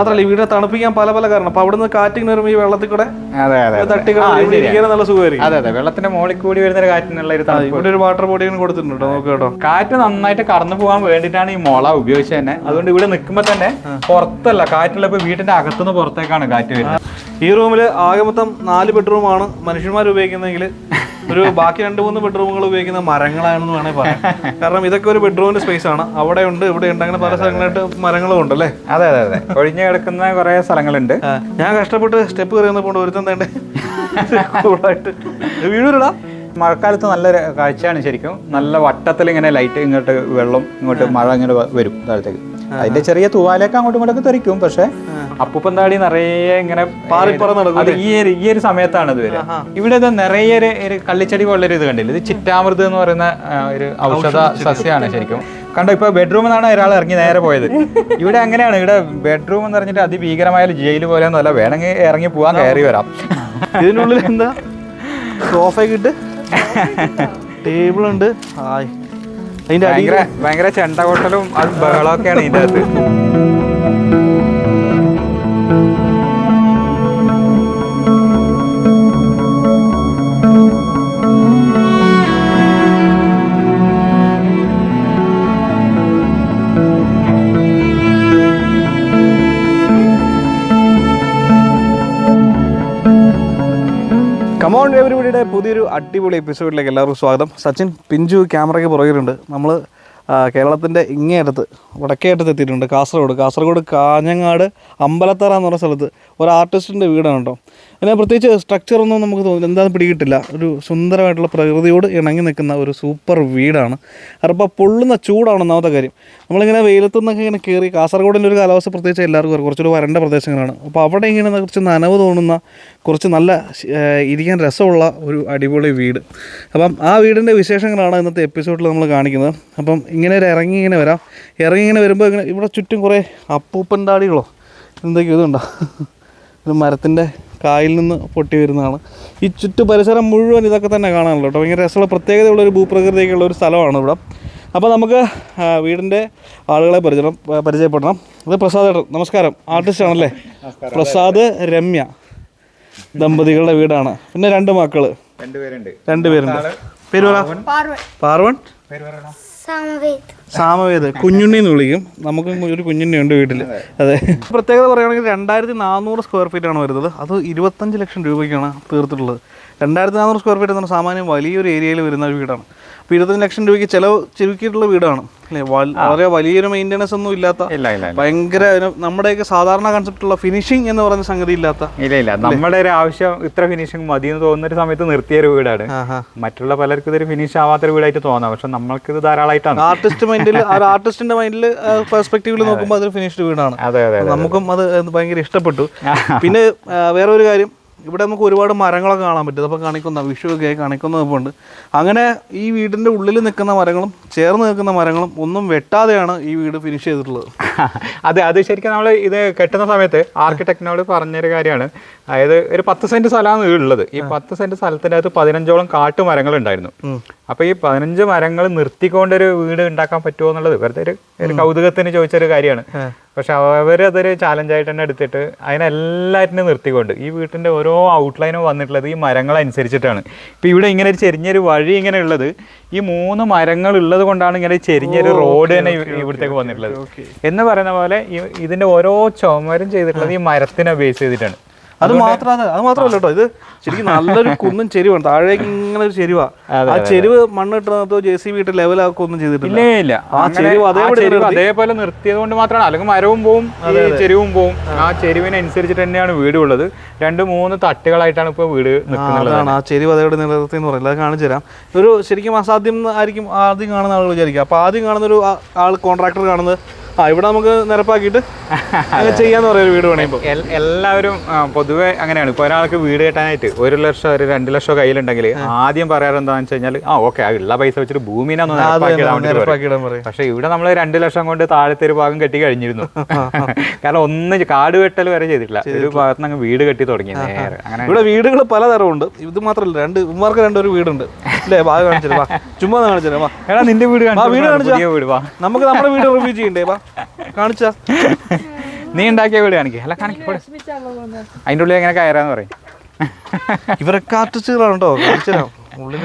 മാത്രമല്ല ഇവിടെ വീടിനെ തണുപ്പിക്കാൻ പല പല കാരണം. അപ്പൊ അവിടുന്ന് കാറ്റിങ്ങനെ വരുമ്പോൾ ഈ വെള്ളത്തിൽ കൂടെ അതെ അതെ. തട്ടി. ഇരിക്കാൻ നല്ല സുഖമായിരിക്കും. അതെ അതെ. വെള്ളത്തിന്റെ മുകളിൽ കൂടി വരുന്ന ഒരു കാറ്റിനുള്ള ഒരു തണുപ്പ്. ഇവിടെ ഒരു വാട്ടർ ബോഡി കൊടുത്തിട്ടുണ്ട് നോക്ക് കേട്ടോ. കാറ്റ് നന്നായിട്ട് കടന്നു പോകാൻ വേണ്ടിയിട്ടാണ് ഈ മുള ഉപയോഗിച്ചത് തന്നെ. അതുകൊണ്ട് ഇവിടെ നിൽക്കുമ്പോൾ തന്നെ പുറത്തല്ല കാറ്റുള്ള ഇപ്പൊ വീട്ടിന്റെ അകത്തുനിന്ന് പുറത്തേക്കാണ് കാറ്റ് വരുന്നത്. ഈ റൂമിൽ ആകെ മൊത്തം നാല് ബെഡ്റൂമാണ് മനുഷ്യന്മാർ ഉപയോഗിക്കുന്നതെങ്കിൽ ഒരു ബാക്കി രണ്ട് മൂന്ന് ബെഡ്റൂമുകൾ ഉപയോഗിക്കുന്ന മരങ്ങളാണെന്ന് വേണേ പറയാം. കാരണം ഇതൊക്കെ ഒരു ബെഡ്റൂമിന്റെ സ്പേസ് ആണ്. അവിടെ ഉണ്ട് ഇവിടെ ഉണ്ട് അങ്ങനെ പല സ്ഥലങ്ങളായിട്ട് മരങ്ങളും ഉണ്ട് അല്ലേ? അതെ അതെ അതെ. ഒഴിഞ്ഞു കിടക്കുന്ന കുറെ സ്ഥലങ്ങളുണ്ട്. ഞാൻ കഷ്ടപ്പെട്ട് സ്റ്റെപ്പ് കയറിയെന്ന് കൊണ്ട് ഒരുത്തം തേണ്ടേ കൂളായിട്ട്. വീടൂരടാ. മഴക്കാലത്ത് നല്ല കാഴ്ചയാണ് ശരിക്കും. നല്ല വട്ടത്തിൽ ഇങ്ങനെ ലൈറ്റ് ഇങ്ങോട്ട് വെള്ളം ഇങ്ങോട്ട് മഴ ഇങ്ങോട്ട് വരും താഴത്തേക്ക്. അതിന്റെ ചെറിയ തൂവാലേക്ക് അങ്ങോട്ടും ഇങ്ങോട്ടൊക്കെ തെറിക്കും പക്ഷെ അപ്പൂപ്പൻ താടി നിറയെ ഇങ്ങനെ അത് ഈ ഒരു ഈ ഒരു സമയത്താണ് ഇത് വരെ ഇവിടെ ഇത് നിറയെ ഒരു കള്ളിച്ചെടി പോലൊരു ഇത് കണ്ടില്ല? ഇത് ചിറ്റാമൃത് എന്ന് പറയുന്ന ഒരു ഔഷധ സസ്യമാണ് ശരിക്കും. കണ്ടോ ഇപ്പൊ ബെഡ്റൂമിൽ നിന്നാണ് ഒരാൾ ഇറങ്ങി നേരെ പോയത്. ഇവിടെ അങ്ങനെയാണ്. ഇവിടെ ബെഡ്റൂം എന്ന് പറഞ്ഞിട്ട് അതിഭീകരമായ ജയിൽ പോലെ ഒന്നുമല്ല വേണമെങ്കിൽ ഇറങ്ങി പോവാൻ കയറി വരാം. ഇതിനുള്ളിൽ എന്താ? സോഫ ഇട്ട്? ടേബിൾ ഉണ്ട്. അടിയിൽ ഭയങ്കര ഭയങ്കര ചെണ്ട കൊട്ടലും അത് ബഹളമൊക്കെയാണ് ഇതിന്റെ അകത്ത്. കമോൺ എവരിബിയുടെ പുതിയൊരു അടിപൊളി എപ്പിസോഡിലേക്ക് എല്ലാവർക്കും സ്വാഗതം. സച്ചിൻ പിഞ്ചു ക്യാമറയ്ക്ക് പുറകിലുണ്ട്. നമ്മൾ കേരളത്തിന്റെ ഇങ്ങേയറ്റത്ത് വടക്കേ അറ്റത്ത് എത്തിയിട്ടുണ്ട് കാസർഗോഡ്. കാസർഗോഡ് കാഞ്ഞങ്ങാട് അമ്പലത്തറ എന്ന് പറഞ്ഞ സ്ഥലത്ത് ഒരു ആർട്ടിസ്റ്റിന്റെ വീടാണ് കേട്ടോ. അതിനെ പ്രത്യേകിച്ച് സ്ട്രക്ചറൊന്നും നമുക്ക് തോന്നില്ല. എന്താണെന്ന് പിടികിട്ടില്ല. ഒരു സുന്ദരമായിട്ടുള്ള പ്രകൃതിയോട് ഇണങ്ങി നിൽക്കുന്ന ഒരു സൂപ്പർ വീടാണ്. അപ്പോൾ പൊള്ളുന്ന ചൂടാണ് ഒന്നാമത്തെ കാര്യം. നമ്മളിങ്ങനെ വെയിലത്തു നിന്നൊക്കെ ഇങ്ങനെ കയറി കാസർഗോഡിന്റെ ഒരു കാലാവസ്ഥ പ്രത്യേകിച്ച് എല്ലാവർക്കും. കുറച്ചൊരു വരണ്ട പ്രദേശങ്ങളാണ്. അപ്പോൾ അവിടെ ഇങ്ങനെ കുറച്ച് നനവ് തോന്നുന്ന കുറച്ച് നല്ല ഇരിക്കാൻ രസമുള്ള ഒരു അടിപൊളി വീട്. അപ്പം ആ വീടിന്റെ വിശേഷങ്ങളാണ് ഇന്നത്തെ എപ്പിസോഡിൽ നമ്മൾ കാണിക്കുന്നത്. അപ്പം ഇങ്ങനെ ഒരു ഇറങ്ങി ഇങ്ങനെ വരാം. ഇറങ്ങി ഇങ്ങനെ വരുമ്പോൾ ഇങ്ങനെ ഇവിടെ ചുറ്റും കുറേ അപ്പൂപ്പൻ താടികളോ എന്തൊക്കെയോ ഇതുണ്ടോ? ഒരു മരത്തിന്റെ കായിൽ നിന്ന് പൊട്ടി വരുന്നതാണ്. ഈ ചുറ്റു പരിസരം മുഴുവൻ ഇതൊക്കെ തന്നെ കാണാനുള്ളൂ കേട്ടോ. ഭയങ്കര രസമുള്ള പ്രത്യേകതയുള്ള ഒരു ഭൂപ്രകൃതിയൊക്കെയുള്ള ഒരു സ്ഥലമാണ് ഇവിടെ. അപ്പോൾ നമുക്ക് വീടിന്റെ ആളുകളെ പരിചയം പരിചയപ്പെടണം. ഇത് പ്രസാദ് ഏട്ടൻ. നമസ്കാരം. ആർട്ടിസ്റ്റ് ആണല്ലേ? പ്രസാദ് രമ്യ ദമ്പതികളുടെ വീടാണ്. പിന്നെ രണ്ട് മക്കൾ. രണ്ടുപേരുണ്ട് രണ്ടുപേരുണ്ട് പേര് പറ. പാർവൺ. പേര് പറയണം? സമവേത് സാമവേദ്. കുഞ്ഞുണ്ണി എന്ന് വിളിക്കും. നമുക്ക് ഒരു കുഞ്ഞുണ്ണി ഉണ്ട് വീട്ടിൽ അതെ. പ്രത്യേകത പറയുകയാണെങ്കിൽ രണ്ടായിരത്തി നാനൂറ് സ്ക്വയർ ഫീറ്റ് ആണ് വരുന്നത്. അത് ഇരുപത്തഞ്ച് ലക്ഷം രൂപയ്ക്കാണ് തീർത്തിട്ടുള്ളത്. രണ്ടായിരത്തി നാനൂറ് സ്ക്വയർ ഫീറ്റ് എന്ന് പറഞ്ഞാൽ സാമാന്യം വലിയൊരു ഏരിയയിൽ വരുന്ന ഒരു വീടാണ്. അപ്പോൾ ഇരുപത്തഞ്ച് ലക്ഷം രൂപയ്ക്ക് ചിലവ് ചുരുക്കിയിട്ടുള്ള വീടാണ്. അല്ലേ? വളരെ വലിയൊരു മെയിന്റെനൻസ് ഒന്നും ഇല്ലാത്ത ഇല്ല ഇല്ല ഭയങ്കര ഒരു- നമ്മുടെയൊക്കെ സാധാരണ കൺസെപ്റ്റുള്ള ഫിനിഷിംഗ് എന്ന് പറയുന്ന സംഗതി ഇല്ലാത്ത. ഇല്ല ഇല്ല. നമ്മുടെ ഒരു ആവശ്യം ഇത്ര ഫിനിഷിംഗ് മതി എന്ന് തോന്നുന്ന ഒരു സമയത്ത് നിർത്തിയ ഒരു വീടാണ്. മറ്റുള്ള പലർക്കും ഇതൊരു ഫിനിഷ് ആവാത്തൊരു വീടായിട്ട് തോന്നാം. പക്ഷെ നമ്മൾക്ക് ഇത് ധാരാളമായിട്ടാണ്. ആർട്ടിസ്റ്റ് മൈൻഡിൽ ആർട്ടിസ്റ്റിന്റെ മൈൻഡിൽ പെർസ്പെക്റ്റീവിൽ നോക്കുമ്പോൾ അതൊരു ഫിനിഷ്ഡ് വീടാണ്. അതെ അതെ നമുക്കും അത് ഭയങ്കര ഇഷ്ടപ്പെട്ടു. പിന്നെ വേറെ ഒരു കാര്യം. ഇവിടെ നമുക്ക് ഒരുപാട് മരങ്ങളൊക്കെ കാണാൻ പറ്റും. അപ്പോൾ കാണിക്കുന്ന വിഷു ഒക്കെ ആയി കാണിക്കുന്ന ഉണ്ട്. അങ്ങനെ ഈ വീടിന്റെ ഉള്ളിൽ നിൽക്കുന്ന മരങ്ങളും ചേർന്ന് നിൽക്കുന്ന മരങ്ങളും ഒന്നും വെട്ടാതെയാണ് ഈ വീട് ഫിനിഷ് ചെയ്തിട്ടുള്ളത്. അതെ അത് ശരിക്കും നമ്മൾ ഇത് കെട്ടുന്ന സമയത്ത് ആർക്കിടെക്റ്റിനോട് പറഞ്ഞൊരു കാര്യമാണ്. അതായത് ഒരു പത്ത് സെന്റ് സ്ഥലമാണ് ഉള്ളത്. ഈ പത്ത് സെന്റ് സ്ഥലത്തിന്റെ അകത്ത് പതിനഞ്ചോളം കാട്ടുമരങ്ങൾ ഉണ്ടായിരുന്നു. അപ്പോൾ ഈ പതിനഞ്ച് മരങ്ങൾ നിർത്തിക്കൊണ്ടൊരു വീട് ഉണ്ടാക്കാൻ പറ്റുമോ എന്നുള്ളത് വെറുതെ ഒരു ഒരു കൗതുകത്തിന് ചോദിച്ചൊരു കാര്യമാണ്. പക്ഷെ അവർ അതൊരു ചാലഞ്ചായിട്ട് തന്നെ എടുത്തിട്ട് അതിനെല്ലാറ്റിനും നിർത്തിക്കൊണ്ട് ഈ വീട്ടിന്റെ ഓരോ ഔട്ട്ലൈനും വന്നിട്ടുള്ളത് ഈ മരങ്ങൾ അനുസരിച്ചിട്ടാണ് ഇപ്പൊ ഇവിടെ ഇങ്ങനെ ഒരു ചെരിഞ്ഞൊരു വഴി ഇങ്ങനെ ഉള്ളത്. ഈ മൂന്ന് മരങ്ങൾ ഉള്ളത് കൊണ്ടാണ് ഇങ്ങനെ ചെരിഞ്ഞൊരു റോഡ് തന്നെ ഇവിടത്തേക്ക് വന്നിട്ടുള്ളത്. എന്ന് പറയുന്ന പോലെ ഇതിന്റെ ഓരോ ചുമരും ചെയ്തിട്ടുള്ളത് ഈ മരത്തിനെ ബേസ് ചെയ്തിട്ടാണ്. അത് മാത്രമല്ല അത് മാത്രമല്ല കേട്ടോ. ഇത് ശരിക്കും നല്ലൊരു കുന്നും ചെരിവാണ്. താഴേക്ക് ഇങ്ങനെ ഒരു ചെരുവാ. ആ ചെരുവ് മണ്ണിട്ടോ ജെ സി വീട്ട് ലെവലാക്കുക ഒന്നും ചെയ്തിട്ടില്ല. ഇല്ലേ ആ ചെരുവ് അതേപോലെ അതേപോലെ നിർത്തിയത് കൊണ്ട് മാത്രമാണ്. അല്ലെങ്കിൽ മരവും പോവും ചെരുവും പോവും. ആ. ചെരുവിനനുസരിച്ചിട്ട് തന്നെയാണ് വീട് ഉള്ളത് രണ്ട് മൂന്ന് തട്ടുകളായിട്ടാണ് ഇപ്പോൾ വീട് നിൽക്കുന്നത്. ആ ചെരുവ് അതേപോലെ നിലനിർത്തി എന്ന് പറയുന്നത് അത് കാണിച്ചു തരാം. ഒരു ശരിക്കും അസാധ്യം ആയിരിക്കും ആദ്യം കാണുന്ന ആളുകൾ വിചാരിക്കുക. അപ്പോൾ ആദ്യം കാണുന്ന ഒരു ആൾ കോൺട്രാക്ടർ കാണുന്നത് ആ ഇവിടെ നമുക്ക് നിരപ്പാക്കിയിട്ട് അങ്ങനെ ചെയ്യാന്ന് പറയുന്ന വീട് പണിയുമ്പോൾ എല്ലാവരും പൊതുവെ അങ്ങനെയാണ്. ഇപ്പോൾ ഒരാൾക്ക് വീട് കെട്ടാനായിട്ട് ഒരു ലക്ഷം ഒരു രണ്ട് ലക്ഷം കയ്യിലുണ്ടെങ്കിൽ ആദ്യം പറയാറ് എന്താണെന്ന് വെച്ച് കഴിഞ്ഞാൽ ആ ഓക്കെ ഉള്ള പൈസ വെച്ചിട്ട് ഭൂമിനെ ഒന്ന് നിരപ്പാക്കിയിടാൻ വേണ്ടി പറയും. പക്ഷെ ഇവിടെ നമ്മൾ രണ്ട് ലക്ഷം കൊണ്ട് താഴത്തെ ഒരു ഭാഗം കെട്ടി കഴിഞ്ഞിരുന്നു. കാരണം ഒന്ന് കാട് വെട്ടൽ വരെ ചെയ്തിട്ടില്ല. ഒരു ഭാഗത്ത് നിന്ന് വീട് കെട്ടി തുടങ്ങി അങ്ങനെ ഇവിടെ വീടുകൾ പലതരമുണ്ട്. ഇത് മാത്രമല്ല രണ്ട് ഉമ്മാർക്ക് രണ്ടൊരു വീടുണ്ട്. അല്ലേ ഭാഗം കാണിച്ചത് വാ. ചുമ്മാ എടാ നിന്റെ വീട് വീട് കാണിച്ചു. നമുക്ക് നമ്മുടെ വീട് റിവ്യൂ ചെയ്യണ്ടേ വാ. കാണിച്ചാ? നീ ഉണ്ടാക്കിയ വീട് കാണിക്കേ. അല്ല കാണിക്ക അതിന്റെ ഉള്ളിൽ എങ്ങനെ കയറാന്ന് പറയും. ഇവരൊക്കെ ആർട്ടിസ്റ്റുകളാണോ ഉള്ളിൽ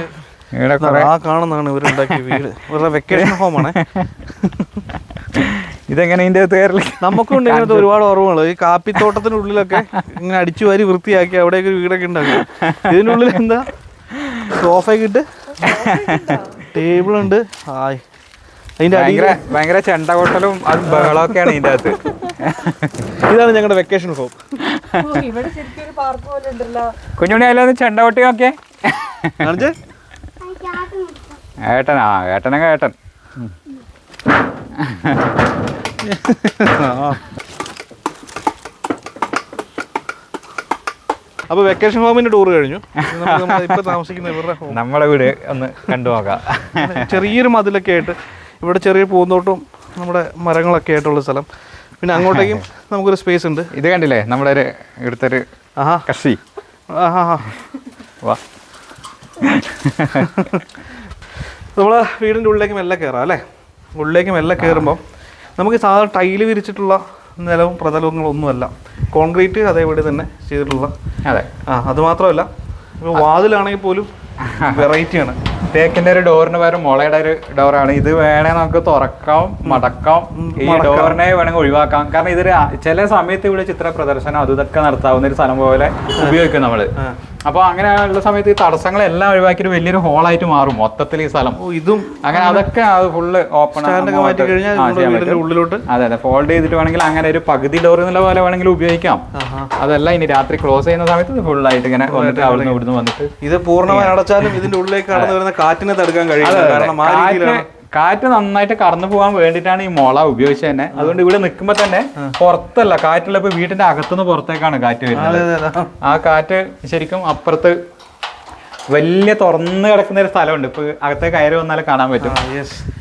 ആ കാണുന്നതാണ് ഇവരുണ്ടാക്കിയ വീട്. ഇവരുടെ വെക്കേഷൻ ഹോമാണ് ഇതെങ്ങനെ ഇതിന്റെ അകത്ത് നമുക്കും നമുക്കുണ്ട് ഇങ്ങനത്തെ ഒരുപാട് ഓർമ്മകൾ. ഈ കാപ്പിത്തോട്ടത്തിനുള്ളിലൊക്കെ ഇങ്ങനെ അടിച്ചു വാരി വൃത്തിയാക്കി അവിടെയൊക്കെ ഒരു വീടൊക്കെ ഉണ്ടാക്കും. ഇതിനുള്ളിൽ എന്താ? സോഫയൊക്കെ ഇട്ട് ടേബിൾ ഉണ്ട്. ഹായ്. അതിന്റെ അടിയിൽ ഭയങ്കര ഭയങ്കര ചെണ്ട കൊട്ടലും അത് ബഹളമൊക്കെയാണ് ഇതിന്റെ അകത്ത്. ഇതാണ് ഞങ്ങളുടെ വെക്കേഷൻ ഹോം ഇവിടെ അല്ല അതിലൊന്ന് ചെണ്ട കൊട്ടി നോക്കിയേ. ഏട്ടൻ ആ ഏട്ടനൊക്കെ ഏട്ടൻ. അപ്പൊ വെക്കേഷൻ ഹോമിന്റെ ടൂർ കഴിഞ്ഞു. ഇപ്പൊ താമസിക്കുന്ന ഇവരുടെ ഹോം നമ്മളെ വീട് ഒന്ന് കണ്ടു നോക്കാം ചെറിയൊരു മതിലൊക്കെ ആയിട്ട് ഇവിടെ ചെറിയ പൂന്തോട്ടവും നമ്മുടെ മരങ്ങളൊക്കെ ആയിട്ടുള്ള സ്ഥലം. പിന്നെ അങ്ങോട്ടേക്കും നമുക്കൊരു സ്പേസ് ഉണ്ട്. ഇത് കണ്ടില്ലേ? നമ്മുടെ ഒരു ഇവിടുത്തെ ആഹാ. കഷി ആഹാ. വാ. നമ്മൾ വീടിന്റെ ഉള്ളിലേക്ക് മെല്ലെ കയറാം അല്ലേ? ഉള്ളിലേക്ക് മെല്ലെ കയറുമ്പം നമുക്ക് സാധാരണ ടൈൽ വിരിച്ചിട്ടുള്ള നിലവും പ്രതലങ്ങളൊന്നുമല്ല കോൺക്രീറ്റ് അതേപടി തന്നെ ചെയ്തിട്ടുള്ള അതെ. ആ അത് മാത്രമല്ല ഇപ്പോൾ വാതിലാണെങ്കിൽ പോലും വെറൈറ്റിയാണ്. തേക്കിന്റെ ഒരു ഡോറിന് പകരം മുളയുടെ ഒരു ഡോറാണ്. ഇത് വേണേ നമുക്ക് തുറക്കാം മടക്കാം. ഈ ഡോറിനെ വേണമെങ്കിൽ ഒഴിവാക്കാം. കാരണം ഇതൊരു ചില സമയത്ത് ഇവിടെ ചിത്ര പ്രദർശനം അതൊക്കെ നടത്താവുന്ന ഒരു സ്ഥലം പോലെ ഉപയോഗിക്കും നമ്മൾ. അപ്പൊ അങ്ങനെയുള്ള സമയത്ത് ഈ തടസ്സങ്ങളെല്ലാം ഒഴിവാക്കിയിട്ട് വലിയൊരു ഹോളായിട്ട് മാറും. മൊത്തത്തിൽ ഈ സ്ഥലം. ഇതും അങ്ങനെ അതൊക്കെ അത് ഫുള്ള് ഓപ്പൺ മാറ്റി കഴിഞ്ഞാൽ ഉള്ളിലോട്ട്? അതെ അതെ. ഫോൾഡ് ചെയ്തിട്ട് വേണമെങ്കിൽ അങ്ങനെ ഒരു പകുതി ഡോർ എന്നുള്ള പോലെ വേണമെങ്കിൽ ഉപയോഗിക്കാം. അതല്ല ഇനി രാത്രി ക്ലോസ് ചെയ്യുന്ന സമയത്ത് ഫുൾ ആയിട്ട് ഇങ്ങനെ വന്നിട്ട് അവിടെ ഇവിടുന്ന് വന്നിട്ട് ഇത് പൂർണമായി അടച്ചാലും ഇതിന്റെ ഉള്ളിലേക്ക് കടന്നു വരുന്ന കാറ്റിനെ തടുക്കാൻ കഴിയില്ല. കാരണം കാറ്റ് നന്നായിട്ട് കടന്നു പോകാൻ വേണ്ടിയിട്ടാണ് ഈ മുള ഉപയോഗിച്ചത് തന്നെ. അതുകൊണ്ട് ഇവിടെ നിൽക്കുമ്പോ തന്നെ പുറത്തല്ല കാറ്റുള്ള ഇപ്പൊ വീട്ടിന്റെ അകത്തുനിന്ന് പുറത്തേക്കാണ് കാറ്റ് വരുന്നത്. ആ കാറ്റ് ശരിക്കും അപ്പുറത്ത് വലിയ തുറന്നു കിടക്കുന്ന ഒരു സ്ഥലമുണ്ട്. ഇപ്പൊ അകത്തെ കയറി വന്നാലും കാണാൻ പറ്റും.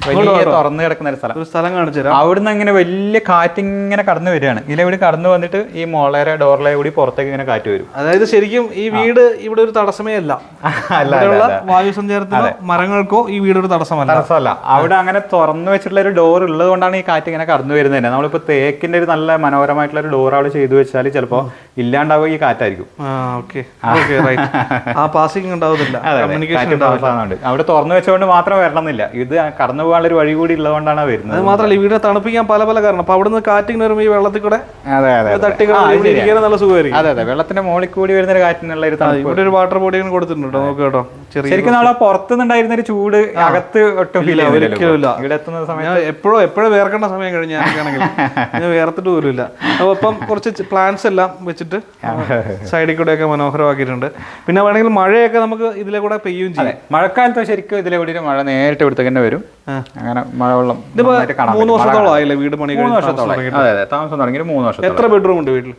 വലിയ തുറന്നു കിടക്കുന്ന ഒരു സ്ഥലം. ഒരു സ്ഥലം കാണിച്ചു അവിടുന്ന് ഇങ്ങനെ വലിയ കാറ്റ് ഇങ്ങനെ കടന്നു വരികയാണ്. ഇതിലെവിടെ കടന്നു വന്നിട്ട് ഈ മോളേരെ ഡോറിലെ കൂടി പുറത്തേക്ക് ഇങ്ങനെ കാറ്റ് വരും. അതായത് ശരിക്കും ഈ വീട് ഇവിടെ ഒരു തടസ്സമേ അല്ല. അല്ല വായു സഞ്ചാരത്തിന് മരങ്ങൾക്കോ ഈ വീട് ഒരു തടസ്സമല്ല. തടസ്സമല്ല. അവിടെ അങ്ങനെ തുറന്നു വെച്ചിട്ടുള്ള ഒരു ഡോർ ഉള്ളത് കൊണ്ടാണ് ഈ കാറ്റ് ഇങ്ങനെ കടന്നു വരുന്നത് തന്നെ. നമ്മളിപ്പോ തേക്കിന്റെ ഒരു നല്ല മനോഹരമായിട്ടുള്ള ഒരു ഡോർ അവിടെ ചെയ്തു വെച്ചാൽ ചിലപ്പോ ഇല്ലാണ്ടാവുക ഈ കാറ്റായിരിക്കും. ആ പാസിംഗ് ഉണ്ടാവും ഉണ്ടാവുന്നില്ല. അതെ, അതെ. അവിടെ തുറന്നു വെച്ചുകൊണ്ട് മാത്രം വരണമെന്നില്ല. ഇത് കടന്നു പോകാനുള്ള ഒരു വഴി കൂടി ഉള്ളതുകൊണ്ടാണ് അത് വരുന്നത് മാത്രമല്ല ഈ വീടിനെ തണുപ്പിക്കാൻ പല പല കാരണം. അപ്പൊ അവിടുന്ന് കാറ്റിങ്ങനെ വരുമ്പോൾ ഈ വെള്ളത്തിൽ കൂടെ അതെ അതെ അതെ. തട്ടി അത് നല്ല സുഖമായിരിക്കും. അതെ അതെ. വെള്ളത്തിന്റെ മുകളിൽ കൂടി വരുന്ന ഒരു കാറ്റിനുള്ള ഒരു തണുപ്പ്. ഇവിടെ ഒരു വാട്ടർ ബോഡി കൊടുത്തിട്ടുണ്ട് നോക്കി കേട്ടോ. ശരിക്കും നമ്മളെ പുറത്തുനിന്നുണ്ടായിരുന്ന ഒരു ചൂട് അകത്ത് ഒട്ടും ഫീൽ ഒരിക്കലും ഇവിടെ എത്തുന്ന സമയത്ത് എപ്പോഴും എപ്പോഴും വേർക്കേണ്ട സമയം കഴിഞ്ഞ ഞാനൊക്കെയാണെങ്കിൽ ഞാൻ വേർത്തിട്ട് പോലും ഇല്ല അപ്പൊ ഇപ്പം കുറച്ച് പ്ലാന്റ്സ് എല്ലാം വെച്ചിട്ട് സൈഡിൽ കൂടെ ഒക്കെ മനോഹരമാക്കിയിട്ടുണ്ട്. പിന്നെ വേണമെങ്കിൽ മഴയൊക്കെ നമുക്ക് ഇതിലെ കൂടെ പെയ്യുകയും ചെയ്യും. മഴക്കാലത്ത് ശരിക്കും ഇതിലെ കൂടി മഴ നേരിട്ട് ഇവിടുത്തെ തന്നെ വരും. അങ്ങനെ മഴവെള്ളം ഇതിപ്പോ മൂന്ന്. വർഷത്തോളം ആയില്ലേ വീട് പണി മൂന്ന് വർഷത്തോളം അതെ അതെ. താമസം തുടങ്ങി മൂന്ന് വർഷം എത്ര ബെഡ്റൂം ഉണ്ട് വീട്ടിൽ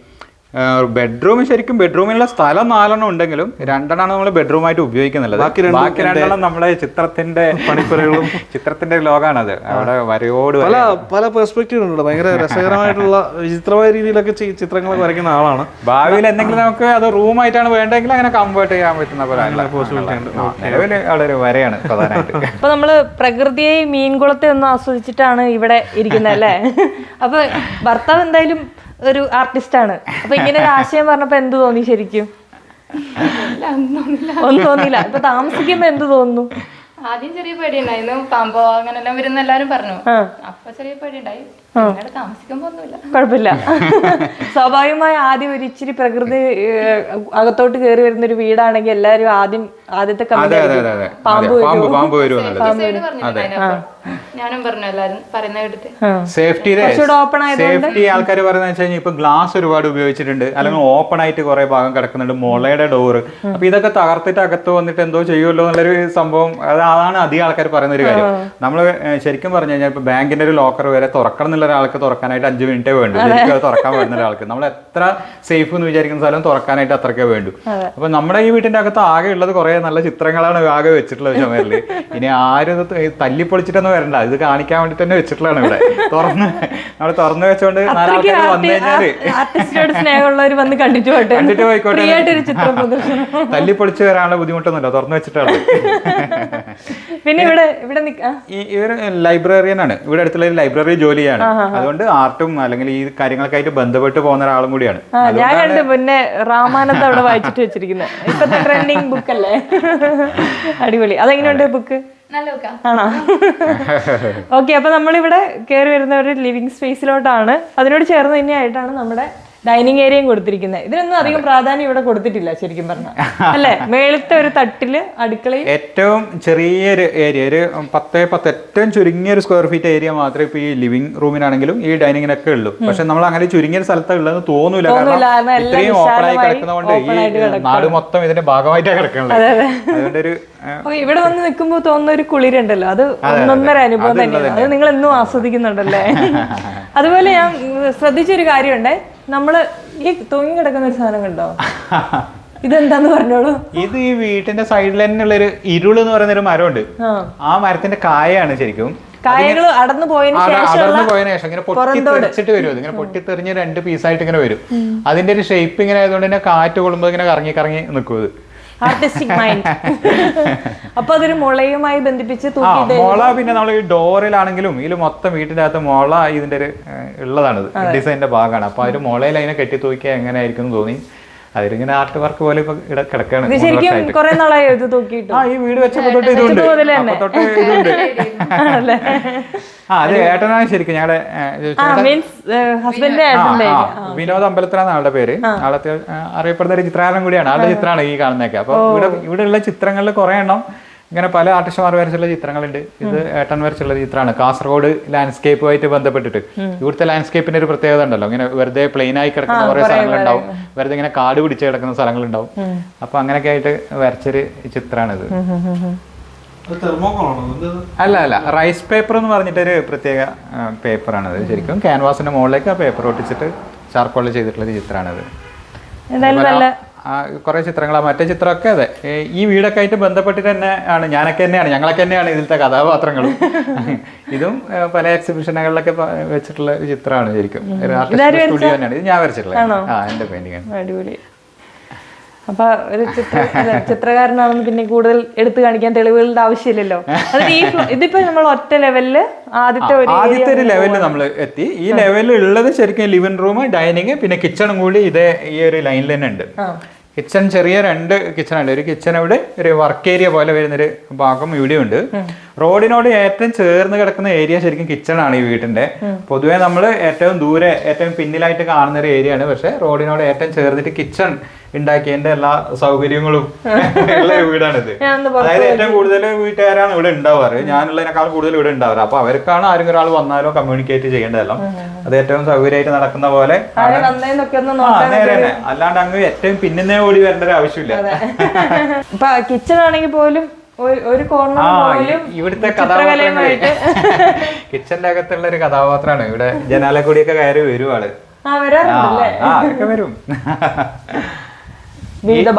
ബെഡ്റൂം ശരിക്കും ബെഡ്റൂമിലുള്ള സ്ഥലം നാലെണ്ണം ഉണ്ടെങ്കിലും രണ്ടെണ്ണമാണ് നമ്മൾ ബെഡ്റൂം ആയിട്ട് ഉപയോഗിക്കുന്നത്. ബാക്കി രണ്ടും ബാക്കി രണ്ടെണ്ണം നമ്മളെ ചിത്രത്തിന്റെ പണിപ്പുരകളും ചിത്രത്തിന്റെ ലോകമാണത് അവിടെ വരയോട് പല പല പെർസ്പെക്ടീവ് ഉണ്ട് ഭയങ്കര രസകരമായിട്ടുള്ള വിചിത്രമായ രീതിയിലൊക്കെ ചിത്രങ്ങൾ ചിത്രങ്ങളൊക്കെ വരയ്ക്കുന്ന ആളാണ്. ഭാവിയിൽ എന്തെങ്കിലും നമുക്ക് അത് റൂം ആയിട്ടാണ് വേണ്ടെങ്കിൽ അങ്ങനെ കൺവേർട്ട് ചെയ്യാൻ പറ്റുന്ന പോലെ നിലവിൽ അവിടെ ഒരു വരയാണ് പ്രധാനമായിട്ട്. അപ്പൊ നമ്മൾ പ്രകൃതിയെ മീൻകുളത്തെ ഒന്ന് ആസ്വദിച്ചിട്ടാണ് ഇവിടെ ഇരിക്കുന്നത് അല്ലേ? അപ്പൊ ഭർത്താവ് എന്തായാലും ഒരു ആർട്ടിസ്റ്റ് ആണ്. അപ്പൊ ഇങ്ങനെ ഒരു ആശയം പറഞ്ഞപ്പോ എന്ത് തോന്നി ശരിക്കും? ഒന്നും തോന്നിയില്ല. ഇപ്പൊ താമസിക്കുമ്പോ എന്ത് തോന്നുന്നു? ആദ്യം ചെറിയ പേടി പേടിയുണ്ടായിരുന്നു. പാമ്പോ അങ്ങനെല്ലാം വരുന്ന എല്ലാരും പറഞ്ഞു. അപ്പൊ ചെറിയ പേടിയുണ്ടായി. ഉണ്ടായി കുഴപ്പമില്ല. സ്വാഭാവികമായി ആദ്യം ഒരു ഇച്ചിരി പ്രകൃതി അകത്തോട്ട് കയറി വരുന്ന ഒരു വീടാണെങ്കിൽ എല്ലാരും ആദ്യം ആദ്യത്തെ പാമ്പ് പാമ്പ് പാമ്പ് വരും ഞാനും പറഞ്ഞു എല്ലാരും പറയുന്ന കേട്ടിട്ട്. സേഫ്റ്റി ആൾക്കാർ പറയുന്നത് വെച്ച് കഴിഞ്ഞാൽ ഇപ്പൊ ഗ്ലാസ് ഒരുപാട് ഉപയോഗിച്ചിട്ടുണ്ട്. അല്ലെങ്കിൽ ഓപ്പൺ ആയിട്ട് കുറെ ഭാഗം കിടക്കുന്നുണ്ട്. മുളയുടെ ഡോറ് അപ്പൊ ഇതൊക്കെ തകർത്തിട്ട് അകത്ത് വന്നിട്ട് എന്തോ ചെയ്യുമല്ലോ എന്നുള്ളൊരു സംഭവം. അത് അതാണ് അധികം ആൾക്കാർ പറയുന്ന ഒരു കാര്യം. നമ്മൾ ശരിക്കും പറഞ്ഞു കഴിഞ്ഞാൽ ഇപ്പൊ ബാങ്കിന്റെ ഒരു ലോക്കർ വരെ തുറക്കണം എന്നുള്ള ഒരാൾക്ക് തുറക്കാനായിട്ട് അഞ്ച് മിനിറ്റേ വേണ്ടു. ശരിക്കും അത് തുറക്കാൻ വരുന്ന ഒരാൾക്ക്. നമ്മൾ എത്ര സേഫ് എന്ന് വിചാരിക്കുന്ന സ്ഥലം തുറക്കാനായിട്ട് അത്രയ്ക്കേ വേണ്ടു. അപ്പൊ നമ്മുടെ ഈ വീട്ടിന്റെ അകത്ത് ആകെ ഉള്ളത് കുറെ നല്ല ചിത്രങ്ങളാണ് ആകെ വെച്ചിട്ടുള്ളത് ചുമരിൽ. ഇനി ആരും ഇത് തല്ലിപ്പൊളിച്ചിട്ടൊന്നും വരണ്ട. ഇത് കാണിക്കാൻ വേണ്ടി തന്നെ വെച്ചിട്ടുള്ളതാണ് ഇവിടെ. തുറന്ന് നമ്മൾ തുറന്ന് വെച്ചോണ്ട് തല്ലിപ്പൊളിച്ച് വന്നു സ്നേഹമുള്ളവർ കണ്ടിട്ട് പോട്ടെ. കണ്ടിട്ട് പോയിക്കോട്ടെ. ആയിട്ട് തല്ലി പൊളിച്ച് വരാനുള്ള ബുദ്ധിമുട്ടൊന്നുമില്ല. തുറന്നു വെച്ചിട്ടാണ് പിന്നെ ഇവിടെ ഇവിടെ ഇവർ ലൈബ്രറിയൻ ആണ്. ഇവിടെ അടുത്തുള്ള ഒരു ലൈബ്രറി ജോലിയാണ്. അതുകൊണ്ട് ആർട്ടും അല്ലെങ്കിൽ ഈ കാര്യങ്ങൾക്കായിട്ട് ബന്ധപ്പെട്ട് പോകുന്ന ഒരാളും കൂടിയാണ്. ഞാൻ കണ്ട് മുന്നേ രാമാനന്ദ അവിടെ വായിച്ചിട്ട് വെച്ചിരിക്കുന്നത് ഇപ്പത്തെ ട്രെൻഡിങ് ബുക്ക് അല്ലേ? അടിപൊളി. അതെങ്ങനെയുണ്ട് ബുക്ക് ആണോ? ഓക്കെ അപ്പൊ നമ്മളിവിടെ കയറി വരുന്ന ഒരു ലിവിങ് സ്പേസിലോട്ടാണ്. അതിനോട് ചേർന്ന് തന്നെയായിട്ടാണ് നമ്മുടെ ഡൈനിങ് ഏരിയയും കൊടുത്തിരിക്കുന്നത് ഇതിനൊന്നും അധികം പ്രാധാന്യം ഇവിടെ കൊടുത്തിട്ടില്ല ശരിക്കും പറഞ്ഞാൽ അല്ലെ? മേളത്തെ ഒരു തട്ടിൽ അടുക്കളയിൽ ഏറ്റവും ചെറിയൊരു ഏരിയ ഒരു പത്ത് പത്ത് ഏറ്റവും ചുരുങ്ങിയ ഒരു സ്ക്വയർ ഫീറ്റ് ഏരിയ മാത്രമേ ഇപ്പൊ ഈ ലിവിംഗ് റൂമിനാണെങ്കിലും ഈ ഡൈനിങ്ങിനൊക്കെ ഉള്ളൂ. പക്ഷെ നമ്മൾ അങ്ങനെ ചുരുങ്ങിയ ഒരു സ്ഥലത്താണ് ഉള്ളതെന്ന് തോന്നൂല. കാരണം ഇത്രയും ഓപ്പൺ ആയി കിടക്കുന്നതുകൊണ്ട് ഈ നാട് മൊത്തം ഇതിന്റെ ഭാഗമായിട്ടാണ് കിടക്കുന്നത് അതുകൊണ്ട് ഒരു ഇവിടെ വന്ന് നിൽക്കുമ്പോൾ തോന്നുന്ന ഒരു കുളിരുണ്ടല്ലോ. അത് ഒന്നൊന്നര അനുഭവം തന്നെയാണ്. അത് നിങ്ങൾ എന്നും ആസ്വദിക്കുന്നുണ്ടല്ലേ? അതുപോലെ ഞാൻ ശ്രദ്ധിച്ചൊരു കാര്യമുണ്ടേ. നമ്മൾ ഈ തൂങ്ങി കിടക്കുന്ന ഒരു സാധനം കണ്ടോ? ഇതെന്താന്ന് പറഞ്ഞോളൂ. ഇത് ഈ വീട്ടിന്റെ സൈഡിൽ തന്നെയുള്ള ഒരു ഇരുൾ എന്ന് പറയുന്ന ഒരു മരമുണ്ട്. ആ. മരത്തിന്റെ കായാണ് ശരിക്കും. കായകൾ പോയതിനു അടർന്നു പോയതിനു ശേഷം ഇങ്ങനെ പൊട്ടിത്തെറിച്ചിട്ട് വരും. ഇങ്ങനെ പൊട്ടിത്തെറിഞ്ഞ് രണ്ട് പീസായിട്ട് ഇങ്ങനെ വരും. അതിന്റെ ഒരു ഷേപ്പ് ഇങ്ങനെ ആയതുകൊണ്ട് തന്നെ കാറ്റ് കൊള്ളുമ്പോൾ ഇങ്ങനെ കറങ്ങി കറങ്ങി നിൽക്കും ആർട്ടിസ്റ്റിക് മൈൻഡ് അപ്പൊ അതൊരു മുളയുമായി ബന്ധിപ്പിച്ച് ആ തൂക്കി മുള പിന്നെ നമ്മൾ ഈ ഡോറിലാണെങ്കിലും ഇതിൽ മൊത്തം വീട്ടിന്റെ അകത്ത് മുള ഇതിന്റെ ഒരു ഉള്ളതാണ് ഡിസൈനിന്റെ ഭാഗമാണ് അപ്പൊ ഒരു മുളയിൽ അതിനെ കെട്ടി തൂക്കിയാൽ എങ്ങനെ ആയിരിക്കും തോന്നി. അതിലിങ്ങനെ ആർട്ട് വർക്ക് പോലെ ഇപ്പൊ കിടക്കാണ്. ശരിക്കും വർഷമായിട്ട്. കുറെ നാളായോ ഇത് തൂക്കിയിട്ട്? ആ ഈ വീട് വെച്ചപ്പോ തൊട്ട് ഇതുണ്ട്. തൊട്ട് ഇതുണ്ട്. ആ അത് ഏട്ടനാണ് ശരിക്കും ഞങ്ങളുടെ വിനോദ അമ്പലത്തിലാണ് ആളുടെ പേര്. ആളത്തെ അറിയപ്പെടുന്ന ഒരു ചിത്രകാരൻ കൂടിയാണ്. ആളുടെ ചിത്രമാണ് ഈ കാണുന്നൊക്കെ അപ്പൊ ഇവിടെ ഇവിടെ ഉള്ള ചിത്രങ്ങളിൽ കുറെ എണ്ണം ഇങ്ങനെ പല ആർട്ടിസ്റ്റുമാർ വരച്ചുള്ള ചിത്രങ്ങളുണ്ട്. ഇത് ഏട്ടൻ വരച്ചുള്ള ചിത്രമാണ്. കാസർഗോഡ് ലാൻഡ്സ്കേപ്പുമായിട്ട് ബന്ധപ്പെട്ടിട്ട്. ഇവിടുത്തെ ലാൻഡ്സ്കേപ്പിന്റെ ഒരു പ്രത്യേകത ഉണ്ടല്ലോ. ഇങ്ങനെ വെറുതെ പ്ലെയിൻ ആയി കിടക്കുന്ന കുറെ സ്ഥലങ്ങളുണ്ടാവും. വെറുതെ ഇങ്ങനെ കാട് പിടിച്ച് കിടക്കുന്ന സ്ഥലങ്ങളുണ്ടാവും. അപ്പൊ അങ്ങനെയൊക്കെ ആയിട്ട് വരച്ചൊരു ചിത്രമാണിത്. അല്ല അല്ല. റൈസ് പേപ്പർ എന്ന് പറഞ്ഞിട്ടൊരു പ്രത്യേക പേപ്പറാണിത് ശരിക്കും ക്യാൻവാസിന്റെ മുകളിലേക്ക് ആ പേപ്പർ ഒട്ടിച്ചിട്ട് ചാർക്കോളിൽ ചെയ്തിട്ടുള്ള ഒരു ചിത്രമാണിത്. എന്തായാലും നല്ല കുറെ ചിത്രങ്ങൾ മറ്റേ ചിത്രമൊക്കെ അതെ. ഈ വീടൊക്കെ ആയിട്ട് ബന്ധപ്പെട്ടിട്ട് തന്നെ ആണ്. ഞാനൊക്കെ തന്നെയാണ്. ഞങ്ങളൊക്കെ തന്നെയാണ് ഇതിലത്തെ കഥാപാത്രങ്ങളും. ഇതും പല എക്സിബിഷനുകളിലൊക്കെ വെച്ചിട്ടുള്ള ഒരു ചിത്രമാണ് ശരിക്കും. സ്റ്റുഡിയോ തന്നെയാണ്. ഇത് ഞാൻ വരച്ചിട്ടുള്ളത് ആ എന്റെ പെയിന്റിംഗ് ആണ്. അടിപൊളി. അപ്പൊ ഒരു ചിത്ര ചിത്രകാരനാണെന്ന് പിന്നെ കൂടുതൽ എടുത്തു കാണിക്കാൻ തെളിവുകളുടെ ആവശ്യമില്ലല്ലോ. ഇതിപ്പോ നമ്മൾ ഒറ്റ ലെവലിൽ ആദ്യത്തെ ഒരു ആദ്യത്തെ ഒരു ലെവലിൽ നമ്മൾ എത്തി. ഈ ലെവലിൽ ഉള്ളത് ശരിക്കും ലിവിംഗ് റൂം ഡൈനിങ് പിന്നെ കിച്ചണും കൂടി ഇതേ ഈ ഒരു ലൈനിൽ തന്നെ ഉണ്ട്. കിച്ചൺ ചെറിയ രണ്ട് കിച്ചൺ ഉണ്ട്. ഒരു കിച്ചൺ ഇവിടെ ഒരു വർക്ക് ഏരിയ പോലെ വരുന്നൊരു ഭാഗം ഇവിടെ ഉണ്ട്. റോഡിനോട് ഏറ്റവും ചേർന്ന് കിടക്കുന്ന ഏരിയ ശരിക്കും കിച്ചൺ ആണ് ഈ വീട്ടിന്റെ. പൊതുവേ നമ്മൾ ഏറ്റവും ദൂരെ ഏറ്റവും പിന്നിലായിട്ട് കാണുന്ന ഒരു ഏരിയ ആണ്. പക്ഷെ റോഡിനോട് ഏറ്റവും ചേർന്നിട്ട് കിച്ചൺ ഉണ്ടാക്കിയതിന്റെ എല്ലാ സൗകര്യങ്ങളും ഉള്ള വീടാണിത്. അതായത് ഏറ്റവും കൂടുതൽ വീട്ടുകാരാണ് ഇവിടെ ഉണ്ടാവാറ്. ഞാനുള്ളതിനേക്കാൾ കൂടുതൽ ഇവിടെ ഉണ്ടാവാറ്. അപ്പൊ അവർക്കാണ് ആരും ഒരാൾ വന്നാലോ കമ്മ്യൂണിക്കേറ്റ് ചെയ്യേണ്ടതല്ലോ. അത് ഏറ്റവും സൗകര്യമായിട്ട് നടക്കുന്ന പോലെ നേരെ അല്ലാണ്ട് അങ്ങ് ഏറ്റവും പിന്നിന്നേ ഓടി വരേണ്ട ഒരു ആവശ്യമില്ല. ഇപ്പൊ കിച്ചൺ ആണെങ്കിൽ പോലും ഒരു- ആ ഇവിടുത്തെ കഥാപാത്രങ്ങളെ കിച്ചന്റെ അകത്തുള്ള ഒരു കഥാപാത്രമാണ്. ഇവിടെ ജനാലക്കൂടിയൊക്കെ കയറി വരും ആൾ ആ അതൊക്കെ വരും.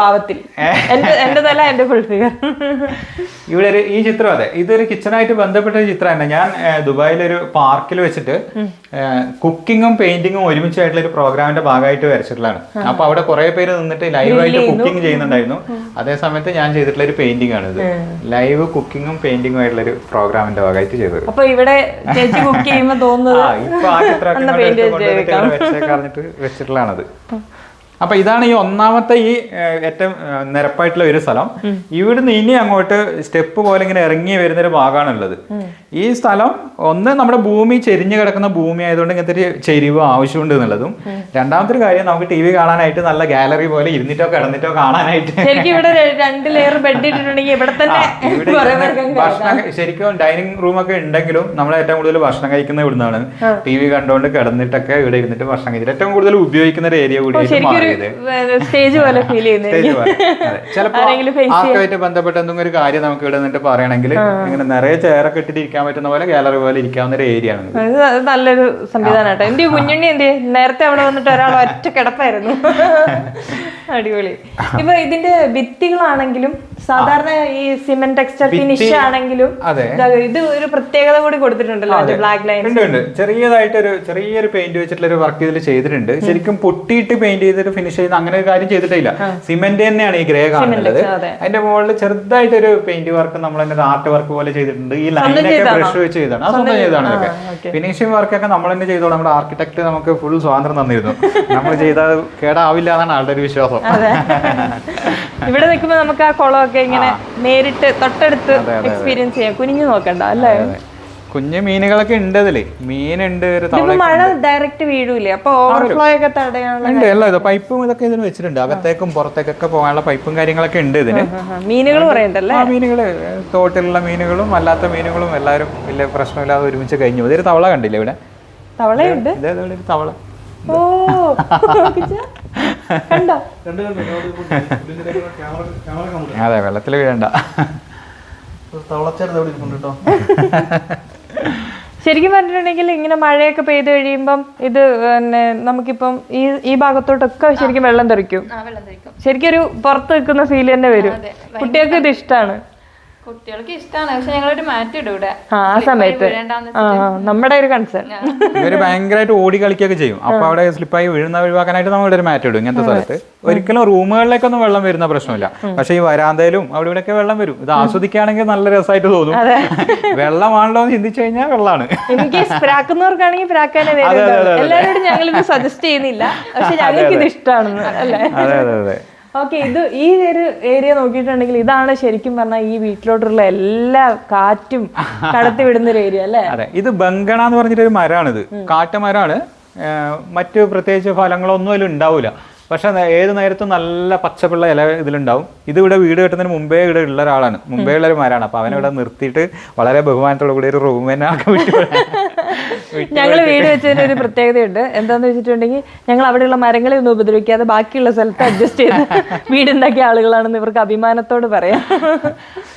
ഭാവത്തിൽ എന്റെ തല എന്റെ ഫുൾ ഫിഗർ ഇവിടെ ഒരു ഈ ചിത്രം അതെ. ഇതൊരു കിച്ചണായിട്ട് ബന്ധപ്പെട്ട ഒരു ചിത്രമാണ്. ഞാൻ ദുബായിലൊരു പാർക്കിൽ വെച്ചിട്ട് കുക്കിങ്ങും പെയിന്റിങ്ങും ഒരുമിച്ചായിട്ടുള്ള ഒരു പ്രോഗ്രാമിന്റെ ഭാഗമായിട്ട് വരച്ചിട്ടുള്ളതാണ്. അപ്പൊ അവിടെ കുറെ പേര് നിന്നിട്ട് ലൈവായിട്ട് കുക്കിംഗ് ചെയ്യുന്നുണ്ടായിരുന്നു. അതേ സമയത്ത് ഞാൻ ചെയ്തിട്ടുള്ള ഒരു പെയിന്റിംഗ് ആണ് ഇത്. ലൈവ് കുക്കിങ്ങും പെയിന്റിങ്ങും ആയിട്ടുള്ള ഒരു പ്രോഗ്രാമിന്റെ ഭാഗമായിട്ട് ചെയ്തത്. അപ്പൊ ഇവിടെ ചേച്ചി കുക്ക് ചെയ്യുമ്പോൾ തോന്നുന്നത് ആ ഇപ്പൊ ഇവിടെ വെച്ചേക്കാറിഞ്ഞിട്ട് വെച്ചിട്ടുള്ളതാണത്. അപ്പൊ ഇതാണ് ഈ ഒന്നാമത്തെ ഈ ഏറ്റവും നിരപ്പായിട്ടുള്ള ഒരു സ്ഥലം. ഇവിടുന്ന് ഇനി അങ്ങോട്ട് സ്റ്റെപ്പ് പോലെ ഇങ്ങനെ ഇറങ്ങി വരുന്ന ഒരു ഭാഗമാണുള്ളത് ഈ സ്ഥലം ഒന്ന് നമ്മുടെ ഭൂമി ചെരിഞ്ഞു കിടക്കുന്ന ഭൂമി ആയതുകൊണ്ട് ഇങ്ങനത്തെ ഒരു ചെരിവ് ആവശ്യമുണ്ട് എന്നുള്ളതും. രണ്ടാമത്തെ ഒരു കാര്യം നമുക്ക് ടി വി കാണാനായിട്ട് നല്ല ഗാലറി പോലെ ഇരുന്നിട്ടോ കിടന്നിട്ടോ കാണാനായിട്ട് രണ്ട് ലെയർ ബെഡ് ഭക്ഷണം ശരിക്കും ഡൈനിങ് റൂം ഒക്കെ ഉണ്ടെങ്കിലും നമ്മൾ ഏറ്റവും കൂടുതൽ ഭക്ഷണം കഴിക്കുന്ന ഇവിടുന്നാണ്. ടി വി കണ്ടുകൊണ്ട് കിടന്നിട്ടൊക്കെ ഇവിടെ ഇരുന്നിട്ട് ഭക്ഷണം കഴിച്ചിട്ട് ഏറ്റവും കൂടുതൽ ഉപയോഗിക്കുന്ന ഒരു ഏരിയ കൂടി സ്റ്റേജ് പോലെ ഫീൽ ചെയ്യുന്നത് ബന്ധപ്പെട്ട എന്തെങ്കിലും ഒരു കാര്യം നമുക്ക് ഇവിടെ നിന്നിട്ട് പറയണമെങ്കിൽ ഇങ്ങനെ നിറയെ ചെയറൊക്കെ ഇട്ടിട്ട് ഇരിക്കാൻ പറ്റുന്ന പോലെ ഗാലറി പോലെ ഇരിക്കാവുന്ന ഒരു ഏരിയ ആണ്. നല്ലൊരു സംവിധാനം കേട്ടോ. എന്ത് കുഞ്ഞുണ്ണി എന്ത് നേരത്തെ അവിടെ വന്നിട്ട് ഒരാൾ ഒറ്റ കിടപ്പായിരുന്നു. അടിപൊളി. ഇപ്പൊ ഇതിന്റെ ഭിത്തികളാണെങ്കിലും സാധാരണ ഈ സിമെന്റ് ടെക്സ്ചർ ഫിനിഷ് ആണെങ്കിലും അതെ. ഇതാ, ഒരു പ്രത്യേകത കൂടി കൊടുത്തിട്ടുണ്ടല്ലോ ബ്ലാക്ക് ലൈൻ ഉണ്ട് ഒരു ചെറിയതായിട്ടൊരു ചെറിയൊരു പെയിന്റ് വെച്ചിട്ടുള്ള ഒരു വർക്ക് ഇതിൽ ചെയ്തിട്ടുണ്ട്. ശരിക്കും പൊട്ടിയിട്ട് പെയിന്റ് ചെയ്തിട്ട് ഫിനിഷ് ചെയ്യുന്ന അങ്ങനെ ഒരു കാര്യം ചെയ്തിട്ടില്ല. സിമെന്റ് തന്നെയാണ് ഈ ഗ്രേ കാണുന്നത്. അതെ. അതിന്റെ മുകളിൽ ചെറുതായിട്ട് ഒരു പെയിന്റ് വർക്ക് നമ്മൾ തന്നെ ആർട്ട് വർക്ക് പോലെ ചെയ്തിട്ടുണ്ട്. ഈ ലൈനൊക്കെ? ബ്രഷ് വെച്ച് ചെയ്താണ് ആ സ്വന്തം ചെയ്താണ് ഇതൊക്കെ. ഫിനിഷിംഗ് വർക്കൊക്കെ നമ്മൾ തന്നെ ചെയ്തോളാം. നമ്മുടെ ആർക്കിടെക്ട് നമുക്ക് ഫുൾ സ്വാതന്ത്ര്യം തന്നിരുന്നു. നമ്മൾ ചെയ്താൽ കേടാവില്ല എന്നാണ് ആളുടെ ഒരു വിശ്വാസം. ഇവിടെ നിൽക്കുമ്പോൾ നമുക്ക് ആ കുളമൊക്കെ ഇങ്ങനെ നേരിട്ട് തൊട്ടടുത്ത് എക്സ്പീരിയൻസ് ചെയ്യാം. കുനിഞ്ഞു നോക്കണ്ട അല്ലേ? കുഞ്ഞു മീനുകളൊക്കെ ഉണ്ട് അതിൽ. മീനുണ്ട് ഒരു മഴ ഡയറക്റ്റ് വീഴൂലേ അപ്പൊ ഓവർഫ്ലോ ഒക്കെ തടയാനുള്ള അല്ല ഇത്. പൈപ്പും ഇതൊക്കെ ഇതിന് വെച്ചിട്ടുണ്ട്. അകത്തേക്കും പുറത്തേക്കൊക്കെ പോകാനുള്ള പൈപ്പും കാര്യങ്ങളൊക്കെ ഉണ്ട് ഇതിന്. മീനുകൾ പറയണ്ടല്ലേ ആ. മീനുകൾ തോട്ടിലുള്ള മീനുകളും അല്ലാത്ത മീനുകളും എല്ലാവരും വലിയ പ്രശ്നമില്ലാതെ ഒരുമിച്ച് കഴിഞ്ഞു. ഇതൊരു തവള കണ്ടില്ലേ ഇവിടെ? തവളയുണ്ട്? ഒരു തവള. ഓ കണ്ടോ രണ്ട് കണ്ടു? ക്യാമറ ക്യാമറ കണ്ടു അതെ വെള്ളത്തിൽ വീഴണ്ട. തവളച്ചേർത്ത് എവിടെ ഇരിക്കുന്നുണ്ട് കേട്ടോ ശരിക്കും പറഞ്ഞിട്ടുണ്ടെങ്കിൽ ഇങ്ങനെ മഴയൊക്കെ പെയ്ത് കഴിയുമ്പം ഇത് പിന്നെ നമുക്കിപ്പം ഈ ഈ ഭാഗത്തോട്ടൊക്കെ ശരിക്കും വെള്ളം തെറിക്കും. ശരിക്കും ഒരു പുറത്ത് നിൽക്കുന്ന ഫീൽ തന്നെ വരും. കുട്ടികൾക്ക് ഇത് ഇഷ്ടമാണ് കുട്ടികൾക്ക് ഇഷ്ടമാണ് പക്ഷെ ഞങ്ങളൊരു മാറ്റി ഇടും ഇവിടെ. ആ ആ സമയത്ത്. ആ ആ, നമ്മുടെ ഒരു കൺസേൺ ഇവർ ഭയങ്കരമായിട്ട് ഓടി കളിക്കുകയൊക്കെ ചെയ്യും. അപ്പൊ അവിടെ സ്ലിപ്പായി വീഴുന്ന ഒഴിവാക്കാനായിട്ട് നമ്മൾ ഇവിടെ ഒരു മാറ്റ് ഇടും ഇങ്ങനത്തെ സ്ഥലത്ത്. ഒരിക്കലും റൂമുകളിലേക്കൊന്നും വെള്ളം വരുന്ന പ്രശ്നമില്ല. പക്ഷെ ഈ വരാന്തയിലും അവിടെ ഇവിടെയൊക്കെ വെള്ളം വരും. ഇത് ആസ്വദിക്കുകയാണെങ്കിൽ നല്ല രസമായിട്ട് തോന്നും. വെള്ളമാണല്ലോ എന്ന് ചിന്തിച്ചു കഴിഞ്ഞാൽ വെള്ളമാണ്. എനിക്ക് പ്രാക്കുന്നവർക്കാണെങ്കിൽ പ്രാക്കാനേ അതെ, അതെ, അതെ. എല്ലാവരോടും ഞങ്ങൾ സജസ്റ്റ് ചെയ്യുന്നില്ല. പക്ഷെ ഞങ്ങൾക്ക് ഇത് ഇഷ്ടമാണെന്ന് അല്ലേ? അതെ അതെ അതെ. ഓക്കെ ഇത് ഈ ഒരു ഏരിയ നോക്കിയിട്ടുണ്ടെങ്കിൽ ഇതാണ് ശരിക്കും പറഞ്ഞാൽ ഈ വീട്ടിലോട്ടുള്ള എല്ലാ കാറ്റും കടത്തി വിടുന്ന ഒരു ഏരിയ അല്ലേ? അതെ ഇത് ബംഗണ എന്ന് പറഞ്ഞിട്ടൊരു മരമാണിത്. കാട്ടുമരമാണ് മറ്റു പ്രത്യേകിച്ച് ഫലങ്ങളൊന്നും അതിൽ ഉണ്ടാവില്ല പക്ഷെ ഏത് നേരത്തും നല്ല പച്ചപ്പുള്ള ഇല ഇതിലുണ്ടാവും. ഇത് ഇവിടെ വീട് കെട്ടുന്നതിന് മുമ്പേ ഇവിടെ ഉള്ള ഒരാളാണ്. മുമ്പേ ഉള്ള ഒരു മരാണ്. അപ്പൊ അവനെ ഇവിടെ നിർത്തിയിട്ട് വളരെ ബഹുമാനത്തോടു കൂടി ഒരു റൂമിനെ ആക്കി വിട്ടു ഞങ്ങൾ വീട് വെച്ചതിന് ഒരു പ്രത്യേകതയുണ്ട്. എന്താന്ന് വെച്ചിട്ടുണ്ടെങ്കിൽ ഞങ്ങൾ അവിടെയുള്ള മരങ്ങളെ ഒന്നും ഉപദ്രവിക്കാതെ ബാക്കിയുള്ള സ്ഥലത്ത് അഡ്ജസ്റ്റ് ചെയ്ത് വീടുണ്ടാക്കിയ ആളുകളാണെന്ന് ഇവർക്ക് അഭിമാനത്തോട് പറയാം.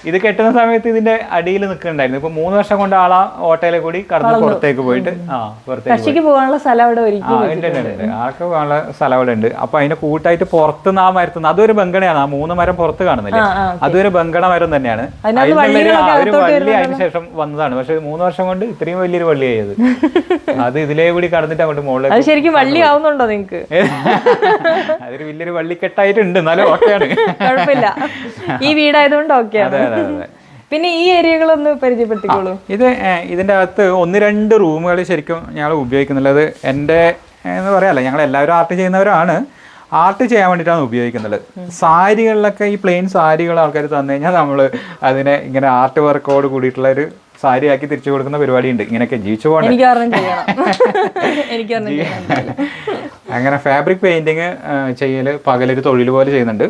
ഇത് കെട്ടുന്ന സമയത്ത് ഇതിന്റെ അടിയിൽ നിൽക്കുന്നുണ്ടായിരുന്നു. ഇപ്പൊ മൂന്ന് വർഷം കൊണ്ട് ആളാ ഓട്ടയിലെ കൂടി കടന്ന് പുറത്തേക്ക് പോയിട്ട്. ആ പുറത്തേക്ക് പോയി. കൃഷിക്ക് പോകാനുള്ള സ്ഥലം അവിടെ ഒരുക്കി ആൾക്ക് പോകാനുള്ള സ്ഥലം അവിടെ ഉണ്ട്. അപ്പൊ അതിനെ കൂട്ടായിട്ട് പുറത്തുനിന്ന് ആ മരത്തുനിന്ന് അതൊരു ബംഗണയാണ് ആ മൂന്ന് മരം പുറത്ത് കാണുന്നില്ലേ? അതൊരു ബംഗണ മരം തന്നെയാണ്. ഒരു വള്ളി അതിന് ശേഷം വന്നതാണ്. പക്ഷെ മൂന്ന് വർഷം കൊണ്ട് ഇത്രയും വലിയൊരു വള്ളി ആയത് അത്. ഇതിലേ കൂടി കടന്നിട്ട് അങ്ങോട്ട് മുകളിൽ ശരിക്കും വള്ളി ആവുന്നുണ്ടോ നിങ്ങക്ക്? അതൊരു വലിയൊരു വള്ളിക്കെട്ടായിട്ടുണ്ട്. എന്നാലും ഓക്കെയാണ്. കുഴപ്പമില്ല. ഈ വീടായതുകൊണ്ട് അതെ ഓക്കെയാണ്. അതെ അതെ പിന്നെ ഈ ഏരിയകളൊന്ന് പരിചയപ്പെടുത്തിക്കോളൂ. ഇത് ഇതിന്റെ അകത്ത് ഒന്ന് രണ്ട് റൂമുകൾ ശരിക്കും ഞങ്ങൾ ഉപയോഗിക്കുന്നുള്ളത് എന്റെ എന്ന് പറയാല്ല ഞങ്ങൾ എല്ലാവരും ആർട്ട് ചെയ്യുന്നവരാണ്. ആർട്ട് ചെയ്യാൻ വേണ്ടിയിട്ടാണ് ഉപയോഗിക്കുന്നത്. സാരികളിലൊക്കെ ഈ പ്ലെയിൻ സാരികൾ ആൾക്കാർ തന്നു കഴിഞ്ഞാൽ നമ്മൾ അതിനെ ഇങ്ങനെ ആർട്ട് വർക്കോട് കൂടിയിട്ടുള്ള ഒരു സാരിയാക്കി തിരിച്ചു കൊടുക്കുന്ന പരിപാടിയുണ്ട്. ഇങ്ങനെയൊക്കെ ജീവിച്ചു പോകണ്ടേ? അങ്ങനെ ഫാബ്രിക് പെയിന്റിങ് ചെയ്യൽ പകലൊരു തൊഴിൽ പോലെ ചെയ്യുന്നുണ്ട്.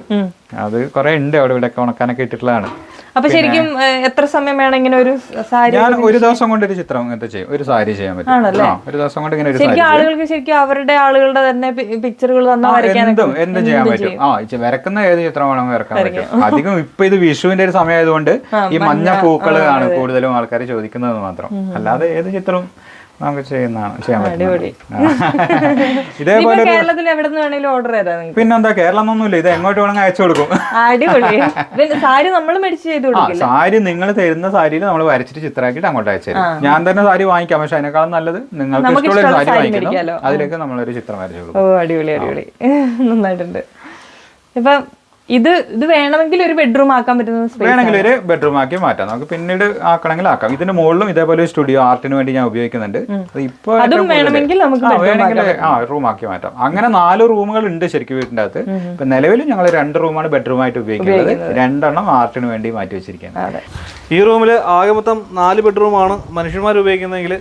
അത് കുറെ ഉണ്ട് അവിടെ ഇവിടെ ഉണക്കാനൊക്കെ ഇട്ടിട്ടുള്ളതാണ്. അപ്പൊ ശരിക്കും എത്ര സമയം വേണം ഇങ്ങനെ ഒരു സാരി ഞാൻ ഒരു ദിവസം കൊണ്ട് ഒരു ചിത്രം ഇങ്ങനത്തെ ചെയ്യും. ഒരു സാരി ചെയ്യാൻ പറ്റും. ഒരു ദിവസം കൊണ്ട് ഇങ്ങനെ ഒരു സാരി ആളുകൾക്ക് ശരിക്കും അവരുടെ ആളുകളുടെ തന്നെ പിക്ചറുകൾ എന്തും എന്തും ചെയ്യാൻ പറ്റും. ആ വരക്കുന്ന ഏത് ചിത്രം വേണമെങ്കിൽ വരക്കാൻ പറ്റും. അധികം ഇപ്പൊ ഇത് വിഷുവിന്റെ ഒരു സമയമായതുകൊണ്ട് ഈ മഞ്ഞ പൂക്കളാണ് കൂടുതലും ആൾക്കാർ ചോദിക്കുന്നത് മാത്രം. അല്ലാതെ ഏത് ചിത്രവും നമുക്ക് ചെയ്യുന്നതാണ് ചെയ്യാൻ പറ്റും ഇതേപോലെ കേരളത്തിൽ എവിടെ നിന്ന് വേണേലും ഓർഡർ ചെയ്താൽ പിന്നെന്താ കേരളം എന്നൊന്നുമില്ല ഇത് എങ്ങോട്ട് വേണമെങ്കിൽ അയച്ചു കൊടുക്കും. അടിപൊളി. സാരി നമ്മൾ മേടിച്ച് ചെയ്ത് ആ കൊടുക്കും സാരി നിങ്ങൾ തരുന്ന സാരിയിൽ നമ്മൾ വരച്ചിട്ട് ചിത്രമാക്കിയിട്ട് അങ്ങോട്ട് അയച്ചു തരും. ഞാൻ തന്നെ സാരി വാങ്ങിക്കാം പക്ഷെ അതിനേക്കാളും നല്ലത് നിങ്ങൾക്ക് ഇഷ്ടമുള്ള സാരി സാരി വാങ്ങിക്കണം. അതിലേക്ക് നമ്മളൊരു ചിത്രം വരച്ചു കൊടുക്കും. ഓ അടിപൊളി അടിപൊളി. നന്നായിട്ടുണ്ട്. ഇപ്പൊ ഇത് ഇത് വേണമെങ്കിൽ ഒരു ബെഡ്റൂം ആക്കാൻ പറ്റുന്ന വേണമെങ്കിൽ ഒരു ബെഡ്റൂം ആക്കി മാറ്റാം. നമുക്ക് പിന്നീട് ആക്കണമെങ്കിൽ ആക്കാം. ഇതിന്റെ മുകളിലും ഇതേപോലെ ഒരു സ്റ്റുഡിയോ ആർട്ടിന് വേണ്ടി ഞാൻ ഉപയോഗിക്കുന്നുണ്ട്. ഇപ്പൊ വേണമെങ്കിൽ നമുക്ക് ആ റൂം ആക്കി മാറ്റാം. അങ്ങനെ നാല് റൂമുകൾ ഉണ്ട് ശരിക്കും വീടിന്റെ അകത്ത്. ഇപ്പൊ നിലവിൽ ഞങ്ങൾ രണ്ട് റൂമാണ് ബെഡ്റൂം ആയിട്ട് ഉപയോഗിക്കുന്നത്. രണ്ടെണ്ണം ആർട്ടിന് വേണ്ടി മാറ്റി വെച്ചിരിക്കുന്നത് ഈ റൂമിൽ ആകെ മൊത്തം നാല് ബെഡ്റൂമാണ് മനുഷ്യന്മാർ ഉപയോഗിക്കുന്നതെങ്കിൽ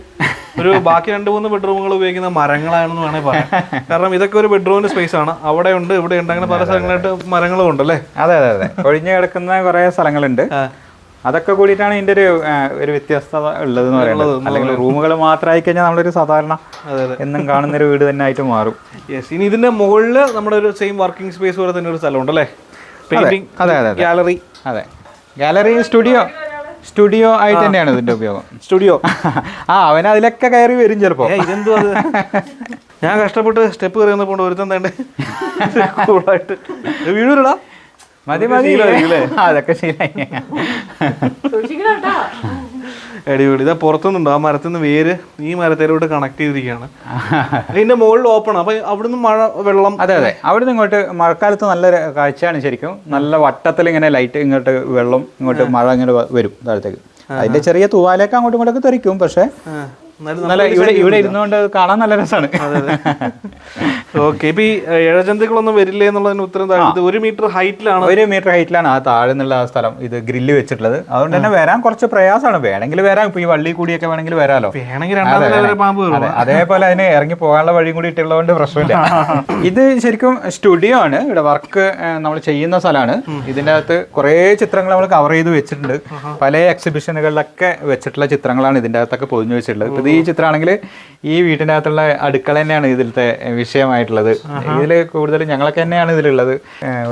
ഒരു ബാക്കി രണ്ട് മൂന്ന് ബെഡ്റൂമുകൾ ഉപയോഗിക്കുന്ന മരങ്ങളാണെന്ന് വേണമെങ്കിൽ പറയാം. കാരണം ഇതൊക്കെ ഒരു ബെഡ്റൂമിന്റെ സ്പേസ് ആണ്. അവിടെ ഉണ്ട് ഇവിടെ ഉണ്ട് അങ്ങനെ പല സ്ഥലങ്ങളായിട്ട് മരങ്ങളും ഉണ്ട് അല്ലേ? അതെ അതെ അതെ. ഒഴിഞ്ഞു കിടക്കുന്ന കുറെ സ്ഥലങ്ങളുണ്ട്. അതൊക്കെ കൂടിയിട്ടാണ് ഇതിന്റെ ഒരു ഒരു വ്യത്യസ്തത ഉള്ളത് എന്ന് പറയുന്നത്. അല്ലെങ്കിൽ റൂമുകൾ മാത്രമായി കഴിഞ്ഞാൽ നമ്മളൊരു സാധാരണ എന്നും കാണുന്ന ഒരു വീട് തന്നെ ആയിട്ട് മാറും. യെസ് ഇനി ഇതിന്റെ മുകളിൽ നമ്മുടെ ഒരു സെയിം വർക്കിംഗ് സ്പേസ് പോലെ തന്നെ ഒരു സ്ഥലമുണ്ട് അല്ലേ? പെയിന്റിംഗ് അതെ, അതെ. ഗാലറി അതെ. ഗാലറി സ്റ്റുഡിയോ സ്റ്റുഡിയോ ആയിട്ട് തന്നെയാണ് ഇതിന്റെ ഉപയോഗം. സ്റ്റുഡിയോ. ആ അവൻ അതിലൊക്കെ കയറി വരും ചിലപ്പോ. ഇതെന്തോ അത്? ഞാൻ കഷ്ടപ്പെട്ട് സ്റ്റെപ്പ് കയറി വന്നപ്പോൾ ഒരുത്തൻ തേണ്ട? കൂളായിട്ട്. വീഴൂലടാ. മതി മതി. അതൊക്കെ ശരിയായി അടിപൊളി. ഇതാ പുറത്തുനിന്നുണ്ടോ. ആ മരത്തിൽ നിന്ന് വേര് ഈ മരത്തിലോട്ട് കണക്ട് ചെയ്തിരിക്കുകയാണ്. അതിന്റെ മുകളിൽ ഓപ്പൺ അപ്പൊ അവിടുന്ന് മഴ വെള്ളം അതെ അതെ. അവിടുന്ന് ഇങ്ങോട്ട് മഴക്കാലത്ത് നല്ലൊരു കാഴ്ചയാണ് ശരിക്കും. നല്ല വട്ടത്തിൽ ഇങ്ങനെ ലൈറ്റ് ഇങ്ങോട്ട് വെള്ളം ഇങ്ങോട്ട് മഴ ഇങ്ങനെ വ- വരും താഴത്തേക്ക്. അതിന്റെ ചെറിയ തൂവാലേക്ക് അങ്ങോട്ടും ഇങ്ങോട്ടൊക്കെ തെറിക്കും. പക്ഷെ നല്ല ഇവിടെ ഇവിടെ ഇരുന്നുകൊണ്ട് കാണാൻ നല്ല രസമാണ്. ഓക്കെ ഇപ്പൊ ഈ ഇഴജന്തുക്കളൊന്നും വരില്ലേ എന്നുള്ളതിന് ഉത്തരം ഒരു മീറ്റർ ഹൈറ്റിലാണ്. ഒരു മീറ്റർ ഹൈറ്റിലാണ് ആ താഴെ നിന്നുള്ള ആ സ്ഥലം. ഇത് ഗ്രില്ല് വെച്ചിട്ടുള്ളത്. അതുകൊണ്ട് തന്നെ വരാൻ കുറച്ച് പ്രയാസമാണ്. വേണമെങ്കിൽ വരാം. ഇപ്പൊ ഈ വള്ളി കൂടിയൊക്കെ വേണമെങ്കിൽ വരാലോ. അതേപോലെ അതിന് ഇറങ്ങി പോകാനുള്ള വഴിയും കൂടി ഇട്ടുള്ളതുകൊണ്ട് പ്രശ്നമില്ല. ഇത് ശരിക്കും സ്റ്റുഡിയോ ആണ്. ഇവിടെ വർക്ക് നമ്മൾ ചെയ്യുന്ന സ്ഥലമാണ്. ഇതിന്റെ അകത്ത് കുറേ ചിത്രങ്ങൾ നമ്മൾ കവർ ചെയ്ത് വെച്ചിട്ടുണ്ട്. പല എക്സിബിഷനുകളിലൊക്കെ വെച്ചിട്ടുള്ള ചിത്രങ്ങളാണ് ഇതിന്റെ അകത്തൊക്കെ പൊതിഞ്ഞു വെച്ചിട്ടുള്ളത്. ഇത് ഈ ചിത്രമാണെങ്കിൽ ഈ വീട്ടിന്റെ അകത്തുള്ള അടുക്കള തന്നെയാണ് ഇതിലത്തെ വിഷയമായിട്ടുള്ളത്. ഇതിൽ കൂടുതൽ ഞങ്ങളൊക്കെ തന്നെയാണ് ഇതിലുള്ളത്.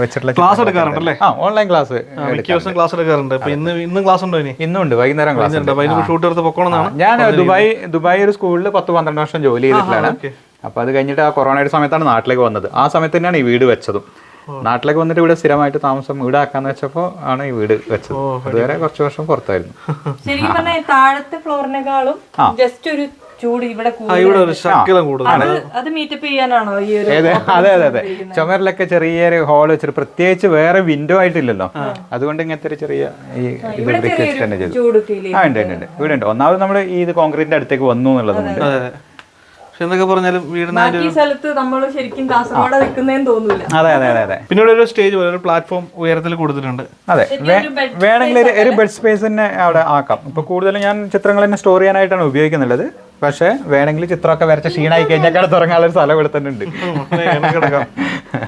വെച്ചിട്ടുള്ള ക്ലാസ് എടുക്കാറുണ്ടല്ലേ? ആ ഓൺലൈൻ ക്ലാസ് മിക്ക ദിവസം ക്ലാസ് എടുക്കാറുണ്ട്. ഇന്ന് ഇന്ന് ക്ലാസ് ഉണ്ടോ ഇനി? ഇന്നുണ്ട്. വൈകുന്നേരം ക്ലാസ് ഷൂട്ട് എടുത്ത് പൊക്കോണമെന്നാണ് ഞാൻ ദുബായ് ദുബായ് ഒരു സ്കൂളിൽ പത്ത് പന്ത്രണ്ട് വർഷം ജോലി ചെയ്തിട്ടുള്ളതാണ്. അപ്പോൾ അത് കഴിഞ്ഞിട്ട് ആ കൊറോണയുടെ സമയത്താണ് നാട്ടിലേക്ക് വന്നത്. ആ സമയത്ത് തന്നെയാണ് ഈ വീട് വെച്ചതും. നാട്ടിലേക്ക് വന്നിട്ട് ഇവിടെ സ്ഥിരമായിട്ട് താമസം വീടാക്കാന്ന് വെച്ചപ്പോ ആണ് ഈ വീട് വെച്ചത്. അതുവരെ കുറച്ച് വർഷം പുറത്തായിരുന്നു. ശരിക്കും പറഞ്ഞാൽ താഴത്തെ ഫ്ലോറിനേക്കാളും ജസ്റ്റ് ഒരു ചൂട് ഇവിടെ ആ, ഇവിടെ ഒരു ശക്കലം കൂടുതൽ അത് അത് മീറ്റപ്പ് ചെയ്യാനാണോ ഈ ഒരു അതെ അതെ അതെ. ചുമരിലൊക്കെ ചെറിയൊരു ഹോൾ വെച്ചിട്ട് പ്രത്യേകിച്ച് വേറെ വിൻഡോ ആയിട്ടില്ലല്ലോ. അതുകൊണ്ട് ഇങ്ങനത്തെ ഒരു ചെറിയ ഈ ഇത് തന്നെ ചെയ്തു. ആ ഉണ്ട് ഉണ്ട് ഉണ്ട്. ഇവിടെ ഉണ്ട് ഒന്നാമത് നമ്മൾ ഈ ഇത് കോൺക്രീറ്റിന്റെ അടുത്തേക്ക് വന്നു എന്നുള്ളതുകൊണ്ട് അതെ അതെ. പക്ഷെ എന്തൊക്കെ പറഞ്ഞാലും വീടിന് ഈ സ്ഥലത്ത് നമ്മൾ ശരിക്കും കാസർഗോഡ് നിൽക്കുന്നതെന്ന് തോന്നില്ല അതെ അതെ അതെ അതെ. പിന്നെ ഇവിടെ ഒരു സ്റ്റേജ് പോലെ ഒരു പ്ലാറ്റ്ഫോം ഉയരത്തിൽ കൊടുത്തിട്ടുണ്ട്. അതെ. വേണമെങ്കിൽ ഒരു- ബെഡ് സ്പേസ് തന്നെ അവിടെ ആക്കാം. ഇപ്പൊ കൂടുതലും ഞാൻ ചിത്രങ്ങൾ തന്നെ സ്റ്റോർ ചെയ്യാനായിട്ടാണ് ഉപയോഗിക്കുന്നുള്ളത്. പക്ഷേ വേണമെങ്കിൽ ചിത്രമൊക്കെ വരച്ച ക്ഷീണായി കഴിഞ്ഞാൽ കട തുടങ്ങാനുള്ള ഒരു സ്ഥലം ഇവിടെ തന്നെ ഉണ്ട്. അപ്പൊ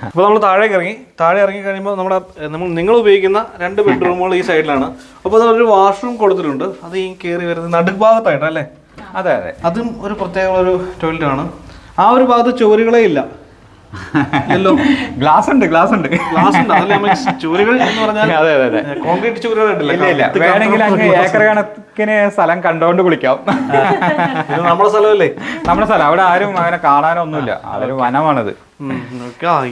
അപ്പോൾ നമ്മൾ താഴേക്ക് ഇറങ്ങി. താഴെ ഇറങ്ങി കഴിയുമ്പോൾ നമ്മുടെ നമ്മൾ നിങ്ങൾ ഉപയോഗിക്കുന്ന രണ്ട് ബെഡ്റൂമുകൾ ഈ സൈഡിലാണ് അപ്പോൾ ഒരു വാഷ്റൂം കൊടുത്തിട്ടുണ്ട്. അത് ഈ കയറി വരുന്നത് നടുഭാഗത്തായിട്ട് അല്ലേ? അതെ അതെ. അതും ഒരു പ്രത്യേക ഒരു ടോയ്ലറ്റ് ആണ് ആ ഒരു ഭാഗത്ത് ചോരുകളേ ഇല്ല. ഗ്ലാസ് ഉണ്ട് ഗ്ലാസ് ഉണ്ട് ഗ്ലാസ് ഉണ്ട് ചൂരുകൾ എന്ന് പറഞ്ഞാൽ അതെ അതെ അതെ. കോൺക്രീറ്റ് ചൂരുകൾ വേണമെങ്കിൽ അങ്ങ് ഏക്കർ കണക്കിന് സ്ഥലം കണ്ടോണ്ട് കുളിക്കാം. നമ്മുടെ സ്ഥലമല്ലേ? നമ്മുടെ സ്ഥലം. അവിടെ ആരും അങ്ങനെ കാണാനൊന്നുമില്ല. അതൊരു വനമാണത്.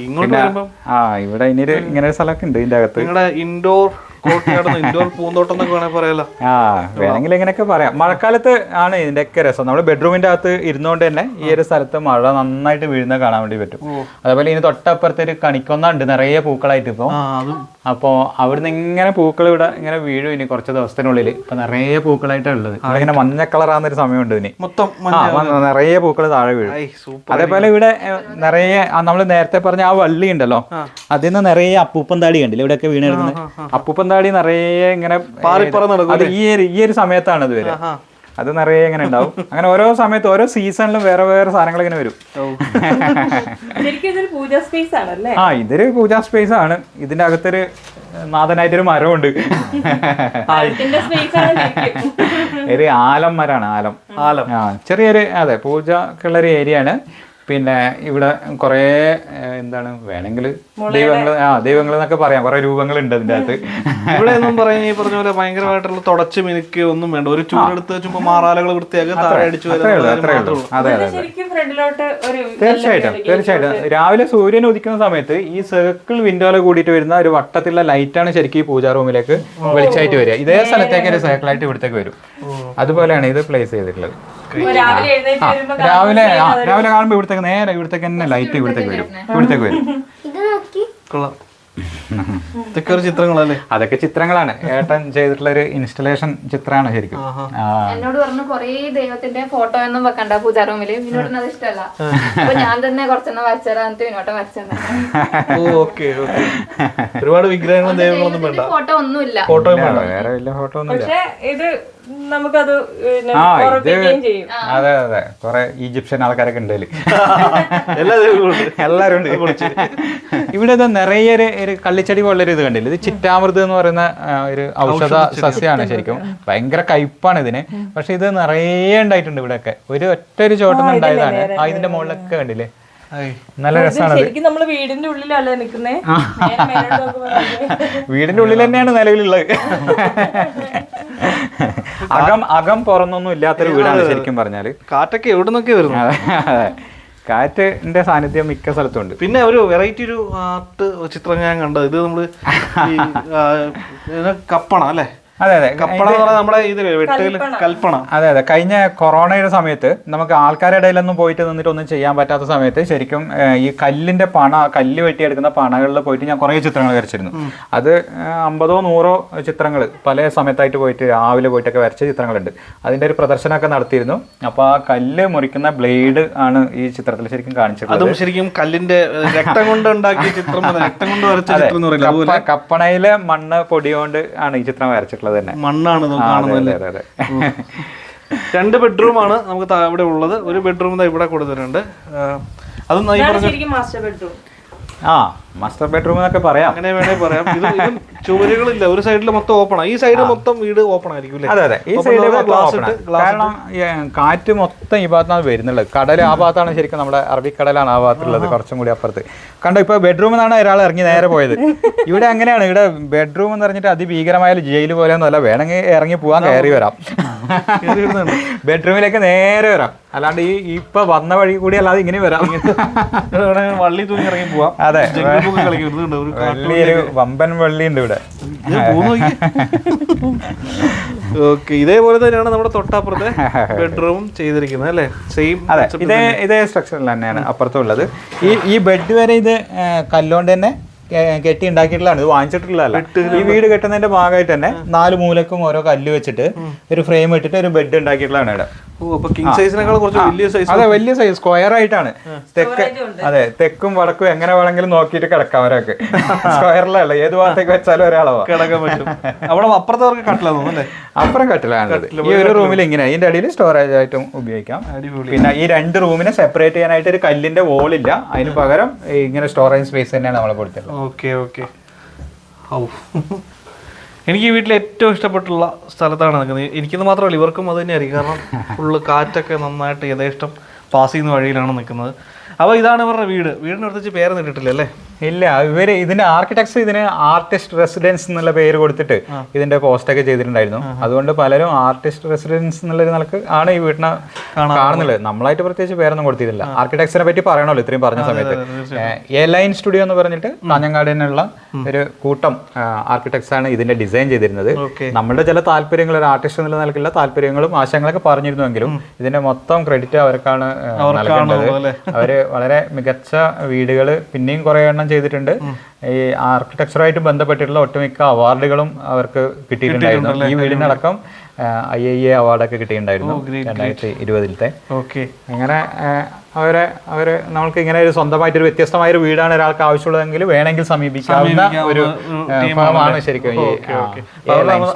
ഇങ്ങോട്ട് ആ ഇവിടെ ഇനി ഇങ്ങനെ ഒരു സ്ഥലമൊക്കെ ഉണ്ട് ഇതിന്റെ അകത്ത്. നിങ്ങളുടെ ഇൻഡോർ കോർട്ടിയാടുന്ന ഇൻഡോർ പൂന്തോട്ടം എന്നൊക്കെ വേണമെങ്കിൽ പറയാലോ. ആ വേണമെങ്കിൽ ഇങ്ങനെയൊക്കെ പറയാം. മഴക്കാലത്ത് ആണ് ഇതിന്റെയൊക്കെ രസം. നമ്മൾ ബെഡ്റൂമിന്റെ അകത്ത് ഇരുന്നുകൊണ്ട് തന്നെ ഈ ഒരു സ്ഥലത്ത് മഴ നന്നായിട്ട് വീഴുന്ന കാണാൻ വേണ്ടി പറ്റും. അതേപോലെ ഇനി തൊട്ടപ്പുറത്ത് ഒരു കണിക്കൊന്നുണ്ട് നിറയെ പൂക്കളായിട്ട് ഇപ്പൊ. ആ അതും അപ്പോ അവിടുന്ന് ഇങ്ങനെ പൂക്കൾ ഇവിടെ ഇങ്ങനെ വീഴും ഇനി കുറച്ച് ദിവസത്തിനുള്ളിൽ ഇപ്പൊ നിറയെ പൂക്കളായിട്ടാണ് ഉള്ളത്. ഇവിടെ ഇങ്ങനെ മഞ്ഞ കളറാകുന്ന ഒരു സമയമുണ്ട് ഇനി. മൊത്തം നിറയെ പൂക്കൾ താഴെ വീഴും. അതേപോലെ ഇവിടെ നിറയെ നമ്മൾ നേരത്തെ പറഞ്ഞ ആ വള്ളി ഉണ്ടല്ലോ. അതിൽ നിന്ന് നിറയെ അപ്പൂപ്പൻ താടി കണ്ടില്ല? ഇവിടെയൊക്കെ വീണ് കിടക്കുന്നത് അപ്പൂപ്പൻ നിറയെ ഇങ്ങനെ അത് ഈ ഒരു ഈ ഒരു സമയത്താണ് ഇത് വരിക. അത് നിറയെ ഇങ്ങനെ ഉണ്ടാവും. അങ്ങനെ ഓരോ സമയത്ത് ഓരോ സീസണിലും വേറെ വേറെ സാധനങ്ങൾ ഇങ്ങനെ വരും. ശരിക്കും ഇതൊരു പൂജാ സ്പേസ് ആണല്ലേ? ആ ഇതൊരു പൂജാ സ്പേസ് ആണ്. ഇതിന്റെ അകത്തൊരു നാഥനായിട്ടൊരു മരമുണ്ട്. ഒരു ആലം മരാണ് ആലം. ആലം. ആ ചെറിയൊരു അതെ പൂജക്കുള്ള ഒരു ഏരിയ ആണ്. പിന്നെ ഇവിടെ കുറേ എന്താണ് വേണമെങ്കിൽ ദൈവങ്ങൾ ആ ദൈവങ്ങൾ എന്നൊക്കെ പറയാം. കുറെ രൂപങ്ങൾ ഉണ്ട് അതിന്റെ അകത്ത്. ഇവിടെ എന്നും പറയുന്ന ഈ പറഞ്ഞ പോലെ ഭയങ്കരമായിട്ടുള്ള തുടച്ച് മിനുക്ക് ഒന്നും വേണ്ട. ഒരു ചൂടെടുത്ത് ചുമ്മാ മാറാലകൾ വൃത്തിയാക്കി താഴെ അടിച്ചു അതെ അതെ ശരിക്കും ഫ്രണ്ടിലോട്ട് ഒരു തീർച്ചയായിട്ടും തീർച്ചയായിട്ടും. രാവിലെ സൂര്യൻ ഉദിക്കുന്ന സമയത്ത് ഈ സർക്കിൾ വിൻഡോയിൽ കൂടിയിട്ട് വരുന്ന ഒരു വട്ടത്തിലുള്ള ലൈറ്റാണ് ശരിക്കും ഈ പൂജാ റൂമിലേക്ക് വെളിച്ചായിട്ട് വരിക. ഇതേ സ്ഥലത്തേക്ക് ഒരു സർക്കിളായിട്ട് ഇവിടത്തേക്ക് വരും. അതുപോലെയാണ് ഇത് പ്ലേസ് ചെയ്തിട്ടുള്ളത്. രാവിലെ രാവിലെ ആ രാവിലെ കാണുമ്പോൾ ഇവിടത്തേക്ക് നേരെ ഇവിടത്തേക്ക് തന്നെ ലൈറ്റ് ഇവിടത്തേക്ക് വരും. ഇവിടത്തേക്ക് വരും. കൊള്ളാം. ഇതൊക്കെ ഒരു ചിത്രങ്ങളല്ലേ? അതൊക്കെ ചിത്രങ്ങളാണ്. ഏട്ടൻ ചെയ്തിട്ടുള്ള ഒരു ഇൻസ്റ്റലേഷൻ ചിത്രമാണ് ശരിക്കും. എന്നോട് പറഞ്ഞു കൊറേ ദൈവത്തിന്റെ ഫോട്ടോ ഒന്നും വെക്കണ്ട പൂജാ റൂമിൽ വിനോട്ടിന് അത് ഇഷ്ടമല്ല അപ്പൊ ഞാൻ തന്നെ കുറച്ചെണ്ണം വരച്ചതാന്നിട്ട് വിനോട്ടം വരച്ചത്. ഒരുപാട് വിഗ്രഹങ്ങളും ദൈവങ്ങളൊന്നും വേണ്ട. ഫോട്ടോ ഒന്നുമില്ല. ഫോട്ടോ വേണ്ട. വേറെ വലിയ ഫോട്ടോ ഒന്നുമില്ല. പക്ഷേ ഇത് നമുക്കത് ആ ഇത് അതെ അതെ. കുറെ ഈജിപ്ഷ്യൻ ആൾക്കാരൊക്കെ ഉണ്ട്. എല്ലാരും ഇവിടെ ഇത് നിറയെ ഒരു ഒരു കള്ളിച്ചെടി പോലുള്ളൊരു ഇത് കണ്ടില്ല? ഇത് ചിറ്റാമൃത് എന്ന് പറയുന്ന ആ, ഒരു ഔഷധ സസ്യമാണ് ശരിക്കും. ഭയങ്കര കയ്പാണ് ഇതിന്. പക്ഷെ ഇത് നിറയെ ഉണ്ടായിട്ടുണ്ട് ഇവിടെയൊക്കെ. ഒരു ഒറ്റ ഒരു ചോട്ടം ഉണ്ടായതാണ്. ആ ഇതിന്റെ മുകളിലൊക്കെ കണ്ടില്ലേ. നല്ല രസമാണ് ശരിക്കും നമ്മൾ വീടിന്റെ ഉള്ളിലല്ലേ നിക്കുന്നേ? വീടിന്റെ ഉള്ളിൽ തന്നെയാണ് നിലവിലുള്ളത്. അകം അകം പുറന്നൊന്നും ഇല്ലാത്തൊരു വീടാണ് ശരിക്കും പറഞ്ഞാൽ. കാറ്റൊക്കെ എവിടെ നിന്നൊക്കെ വരുന്നു. കാറ്റിന്റെ സാന്നിധ്യം മിക്ക സ്ഥലത്തും ഉണ്ട്. പിന്നെ ഒരു വെറൈറ്റി ഒരു ആർട്ട് ചിത്രം ഞാൻ കണ്ടത്. ഇത് ആ, കപ്പണ അല്ലേ? അതെ അതെ. കപ്പണ എന്ന് പറഞ്ഞാൽ നമ്മുടെ ഇതിൽ വെട്ടിൽ കൽപ്പണ. അതെ അതെ. കഴിഞ്ഞ കൊറോണയുടെ സമയത്ത് നമുക്ക് ആൾക്കാരുടെ ഇടയിലൊന്നും പോയിട്ട് നിന്നിട്ട് ഒന്നും ചെയ്യാൻ പറ്റാത്ത സമയത്ത് ശരിക്കും ഈ കല്ലിന്റെ പണ കല്ല് വെട്ടിയെടുക്കുന്ന പണകളിൽ പോയിട്ട് ഞാൻ കുറേ ചിത്രങ്ങൾ വരച്ചിരുന്നു. അത് അമ്പതോ നൂറോ ചിത്രങ്ങൾ പല സമയത്തായിട്ട് പോയിട്ട് രാവിലെ പോയിട്ടൊക്കെ വരച്ച ചിത്രങ്ങളുണ്ട്. അതിന്റെ ഒരു പ്രദർശനമൊക്കെ നടത്തിയിരുന്നു. അപ്പോൾ ആ കല്ല് മുറിക്കുന്ന ബ്ലേഡ് ആണ് ഈ ചിത്രത്തിൽ ശരിക്കും കാണിച്ചിട്ടുള്ളത്. അതും ശരിക്കും കല്ലിന്റെ രക്തം കൊണ്ട് ഉണ്ടാക്കിയ ചിത്രം രക്തം കൊണ്ട് വരച്ച ചിത്രം കപ്പണയിലെ മണ്ണ് പൊടി കൊണ്ട് ആണ് ഈ ചിത്രം വരച്ചിട്ടുള്ളത്. തന്നെ. മണ്ണാണ് കാണുന്നത്. രണ്ട് ബെഡ്റൂമാണ് നമുക്ക് ഇവിടെ ഉള്ളത്. ഒരു ബെഡ്റൂം ഇവിടെ കൊടുത്തിട്ടുണ്ട്. അതും ആ മാസ്റ്റർ ബെഡ്റൂം എന്നൊക്കെ പറയാം. അങ്ങനെ വേണേ പറയാം. ഇത് ചുവരുകളില്ല. ഒരു സൈഡിൽ മൊത്തം ഓപ്പൺ ഈ സൈഡ് മൊത്തം വീട് ഓപ്പൺ ആയിരിക്കും അല്ലേ? അതെ അതെ. ഈ സൈഡിൽ ഗ്ലാസ് കാരണം കാറ്റ് മൊത്തം ഈ ഭാഗത്താണ് വരുന്നുള്ളത്. കടൽ ആ ഭാഗത്താണ് ശരിക്കും നമ്മുടെ അറബിക്കടലാണ് ആ ഭാഗത്തുള്ളത് കുറച്ചും കൂടി അപ്പുറത്ത്. കണ്ടോ ഇപ്പൊ ബെഡ്റൂമിൽ നിന്നാണ് ഒരാൾ ഇറങ്ങി നേരെ പോയത്. ഇവിടെ അങ്ങനെയാണ്. ഇവിടെ ബെഡ്റൂം എന്ന് പറഞ്ഞിട്ട് അതിഭീകരമായ ജയിൽ പോലെയൊന്നുമല്ല വേണമെങ്കിൽ ഇറങ്ങി പോകാൻ കയറി വരാം. ബെഡ്റൂമിലേക്ക് നേരെ വരാം. അല്ലാണ്ട് ഈ ഇപ്പൊ വന്ന വഴി കൂടി അല്ലാതെ ഇങ്ങനെ വരാം. വള്ളി തൂങ്ങി ഇറങ്ങി പോവാം. അതെ വലിയൊരു വമ്പൻ വെള്ളി ഉണ്ട് ഇവിടെ ഓക്കെ ഇതേപോലെ തന്നെയാണ് നമ്മുടെ തൊട്ടപ്പുറത്തെ ബെഡ്റൂം ചെയ്തിരിക്കുന്നത് അല്ലേ? സെയിം അതെ ഇതേ ഇതേ സ്ട്രക്ചറിൽ തന്നെയാണ് അപ്പുറത്തുള്ളത്. ഈ ഈ ബെഡ് വരെ ഇത് കല്ലുകൊണ്ട് തന്നെ കെട്ടി ഉണ്ടാക്കിയിട്ടുള്ളതാണ് ഇത് വാങ്ങിച്ചിട്ടുള്ളതല്ല. ഈ വീട് കെട്ടുന്നതിന്റെ ഭാഗമായിട്ട് തന്നെ നാല് മൂലക്കും ഓരോ കല്ല് വെച്ചിട്ട് ഒരു ഫ്രെയിം ഇട്ടിട്ട് ഒരു ബെഡ് ഉണ്ടാക്കിയിട്ടുള്ളതാണ് ഇവിടെ. ഓ അപ്പൊ കിങ് സൈസിനേക്കാൾ കുറച്ച് വലിയ സൈസ് അതെ വലിയ സൈസ് സ്ക്വയർ ആയിട്ടാണ്. തെക്ക് അതെ തെക്കും വടക്കും എങ്ങനെ വേണമെങ്കിലും നോക്കിയിട്ട് കിടക്കാം ഒരാൾക്ക് സ്ക്വയറിലല്ല ഏത് ഭാഗത്തേക്ക് വെച്ചാലും ഒരാളാവാം. കിടക്കാൻ പറ്റും. അവിടെ അപ്പുറത്തവർക്ക് കട്ടില അല്ലേ? അപ്പുറം കട്ടിലാണ് ഈ ഒരു റൂമിൽ ഇങ്ങനെ. ഇതിന്റെ അടിയിൽ സ്റ്റോറേജ് ആയിട്ടും ഉപയോഗിക്കാം. പിന്നെ ഈ രണ്ട് റൂമിനെ സെപ്പറേറ്റ് ചെയ്യാനായിട്ട് ഒരു കല്ലിന്റെ വോളില്ല ഇല്ല. അതിന് പകരം ഇങ്ങനെ സ്റ്റോറേജ് സ്പേസ് തന്നെയാണ് നമ്മൾ കൊടുത്തിട്ടുള്ളത്. Okay okay. ഔ. എനിക്ക് ഈ വീട്ടിൽ ഏറ്റവും ഇഷ്ടപ്പെട്ടുള്ള സ്ഥലത്താണ് നിൽക്കുന്നത്. എനിക്കെന്ന് മാത്രമല്ല ഇവർക്കും അത് തന്നെയായിരിക്കും. കാരണം ഫുള്ള് കാറ്റൊക്കെ നന്നായിട്ട് യഥേഷ്ടം പാസ് ചെയ്യുന്ന വഴിയിലാണ് നിൽക്കുന്നത്. അപ്പോൾ ഇതാണ് ഇവരുടെ വീട്. വീടിനടുത്ത് പേരൊന്നും ഇട്ടിട്ടില്ല അല്ലേ? ഇല്ല ഇവർ ഇതിന്റെ ആർക്കിടെക്ട്സ് ഇതിന് ആർട്ടിസ്റ്റ് റെസിഡൻസ് എന്നുള്ള പേര് കൊടുത്തിട്ട് ഇതിന്റെ പോസ്റ്റൊക്കെ ചെയ്തിട്ടുണ്ടായിരുന്നു. അതുകൊണ്ട് പലരും ആർട്ടിസ്റ്റ് റെസിഡൻസ് എന്നുള്ള നിലയ്ക്ക് ആണ് ഈ വീട്ടിനെ കാണുന്നുള്ളത് നമ്മളായിട്ട് പ്രത്യേകിച്ച് പേരൊന്നും കൊടുത്തിട്ടില്ല. ആർക്കിടെക്ട്സിനെ പറ്റി പറയണല്ലോ ഇത്രയും പറഞ്ഞ സമയത്ത്. എ ലൈൻ സ്റ്റുഡിയോ എന്ന് പറഞ്ഞിട്ട് കാഞ്ഞങ്ങാടിനുള്ള ഒരു കൂട്ടം ആർക്കിടെക്ട്സ് ആണ് ഇതിന്റെ ഡിസൈൻ ചെയ്തിരുന്നത്. നമ്മളുടെ ചില താല്പര്യങ്ങൾ ഒരു ആർട്ടിസ്റ്റ് എന്നുള്ള നിലക്കുള്ള താല്പര്യങ്ങളും ആശയങ്ങളൊക്കെ പറഞ്ഞിരുന്നുവെങ്കിലും ഇതിന്റെ മൊത്തം ക്രെഡിറ്റ് അവർക്കാണ് നൽകേണ്ടത്? അവർ വളരെ മികച്ച വീടുകൾ പിന്നെയും കുറെ എണ്ണം ചെയ്തിട്ടുണ്ട്. ഈ ആർക്കിടെക്ചറുമായിട്ട് ബന്ധപ്പെട്ടിട്ടുള്ള ഒട്ടുമിക്ക അവാർഡുകളും അവർക്ക് കിട്ടിയിട്ടുണ്ടായിരുന്നു. ഈ വീടിനടക്കം ഐ ഐ എ അവാർഡൊക്കെ കിട്ടിയിട്ടുണ്ടായിരുന്നു രണ്ടായിരത്തി ഇരുപതിലത്തെ ഓക്കെ. അങ്ങനെ അവരെ അവർ നമ്മൾക്ക് ഇങ്ങനെ ഒരു സ്വന്തമായിട്ട് ഒരു വ്യത്യസ്തമായ ഒരു വീടാണ് ഒരാൾക്ക് ആവശ്യമുള്ളതെങ്കിൽ വേണമെങ്കിൽ സമീപിക്കാവുന്ന ഒരു ഫാമാണ് ശരിക്കും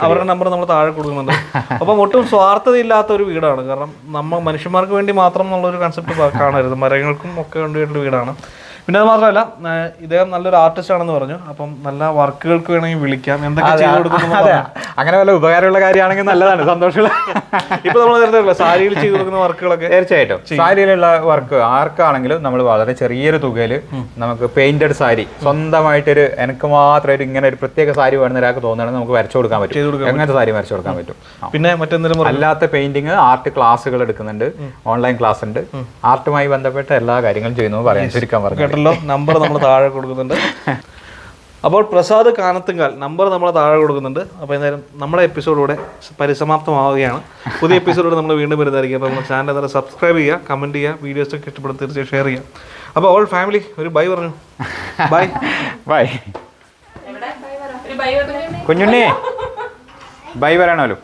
അവരുടെ നമ്പർ നമ്മൾ താഴെ കൊടുക്കുന്നുണ്ട്. അപ്പം ഒട്ടും സ്വാർത്ഥതയില്ലാത്ത ഒരു വീടാണ്. കാരണം നമ്മൾ മനുഷ്യന്മാർക്ക് വേണ്ടി മാത്രം എന്നുള്ള ഒരു കൺസെപ്റ്റ് കാണരുത്. മരങ്ങൾക്കും ഒക്കെ വേണ്ടിയിട്ടുള്ള വീടാണ്. പിന്നെ അത് മാത്രമല്ല ഇദ്ദേഹം നല്ലൊരു ആർട്ടിസ്റ്റ് ആണെന്ന് പറഞ്ഞു. അപ്പം നല്ല വർക്കുകൾക്ക് വേണമെങ്കിൽ വിളിക്കാം. എന്തൊക്കെ ചെയ്തു കൊടുക്കുന്നു അങ്ങനെ വല്ല ഉപകാരമുള്ള കാര്യമാണെങ്കിൽ നല്ലതാണ് സന്തോഷമുള്ള ഇപ്പൊ നമ്മൾ നേരത്തെ സാരിയിൽ ചെയ്തു കൊടുക്കുന്ന വർക്കുകളൊക്കെ തീർച്ചയായിട്ടും. സാരിയിലുള്ള വർക്ക് ആർക്കാണെങ്കിലും നമ്മൾ വളരെ ചെറിയൊരു തുകയിൽ നമുക്ക് പെയിന്റഡ് സാരി സ്വന്തമായിട്ടൊരു എനിക്ക് മാത്രമായിട്ട് ഇങ്ങനെ ഒരു പ്രത്യേക സാരി വേണമെന്ന് ഒരാൾക്ക് തോന്നുകയാണെങ്കിൽ നമുക്ക് വരച്ചു കൊടുക്കാൻ പറ്റും. എങ്ങനത്തെ സാരി വരച്ചു കൊടുക്കാൻ പറ്റും? പിന്നെ മറ്റെന്തെങ്കിലും അല്ലാത്ത പെയിന്റിങ് ആർട്ട് ക്ലാസ്സുകൾ എടുക്കുന്നുണ്ട് ഓൺലൈൻ ക്ലാസ് ഉണ്ട്. ആർട്ടുമായി ബന്ധപ്പെട്ട എല്ലാ കാര്യങ്ങളും ചെയ്യുന്നു പറയാൻ ചുരുക്കാൻ പറഞ്ഞു കേട്ടല്ലോ നമ്പർ നമ്മൾ താഴെ കൊടുക്കുന്നുണ്ട്. അപ്പോൾ പ്രസാദ് കാനത്തുങ്കാൽ നമ്പർ നമ്മൾ താഴെ കൊടുക്കുന്നുണ്ട്. അപ്പോൾ എന്തായാലും നമ്മുടെ എപ്പിസോഡിലൂടെ പരിസമാപ്തമാവുകയാണ്. പുതിയ എപ്പിസോഡിലൂടെ നമ്മൾ വീണ്ടും വരുന്നതായിരിക്കും. അപ്പോൾ നമ്മുടെ ചാനൽ എന്തായാലും സബ്സ്ക്രൈബ് ചെയ്യുക കമന്റ് ചെയ്യുക വീഡിയോസ് ഒക്കെ ഇഷ്ടപ്പെടുന്ന തീർച്ചയായും ഷെയർ ചെയ്യുക. അപ്പോൾ ഓൾ ഫാമിലി ഒരു ബൈ പറഞ്ഞു. ബൈ ബൈ ഒരു ബൈ കുഞ്ഞുണ്ണി ബൈ പറയണമല്ലോ.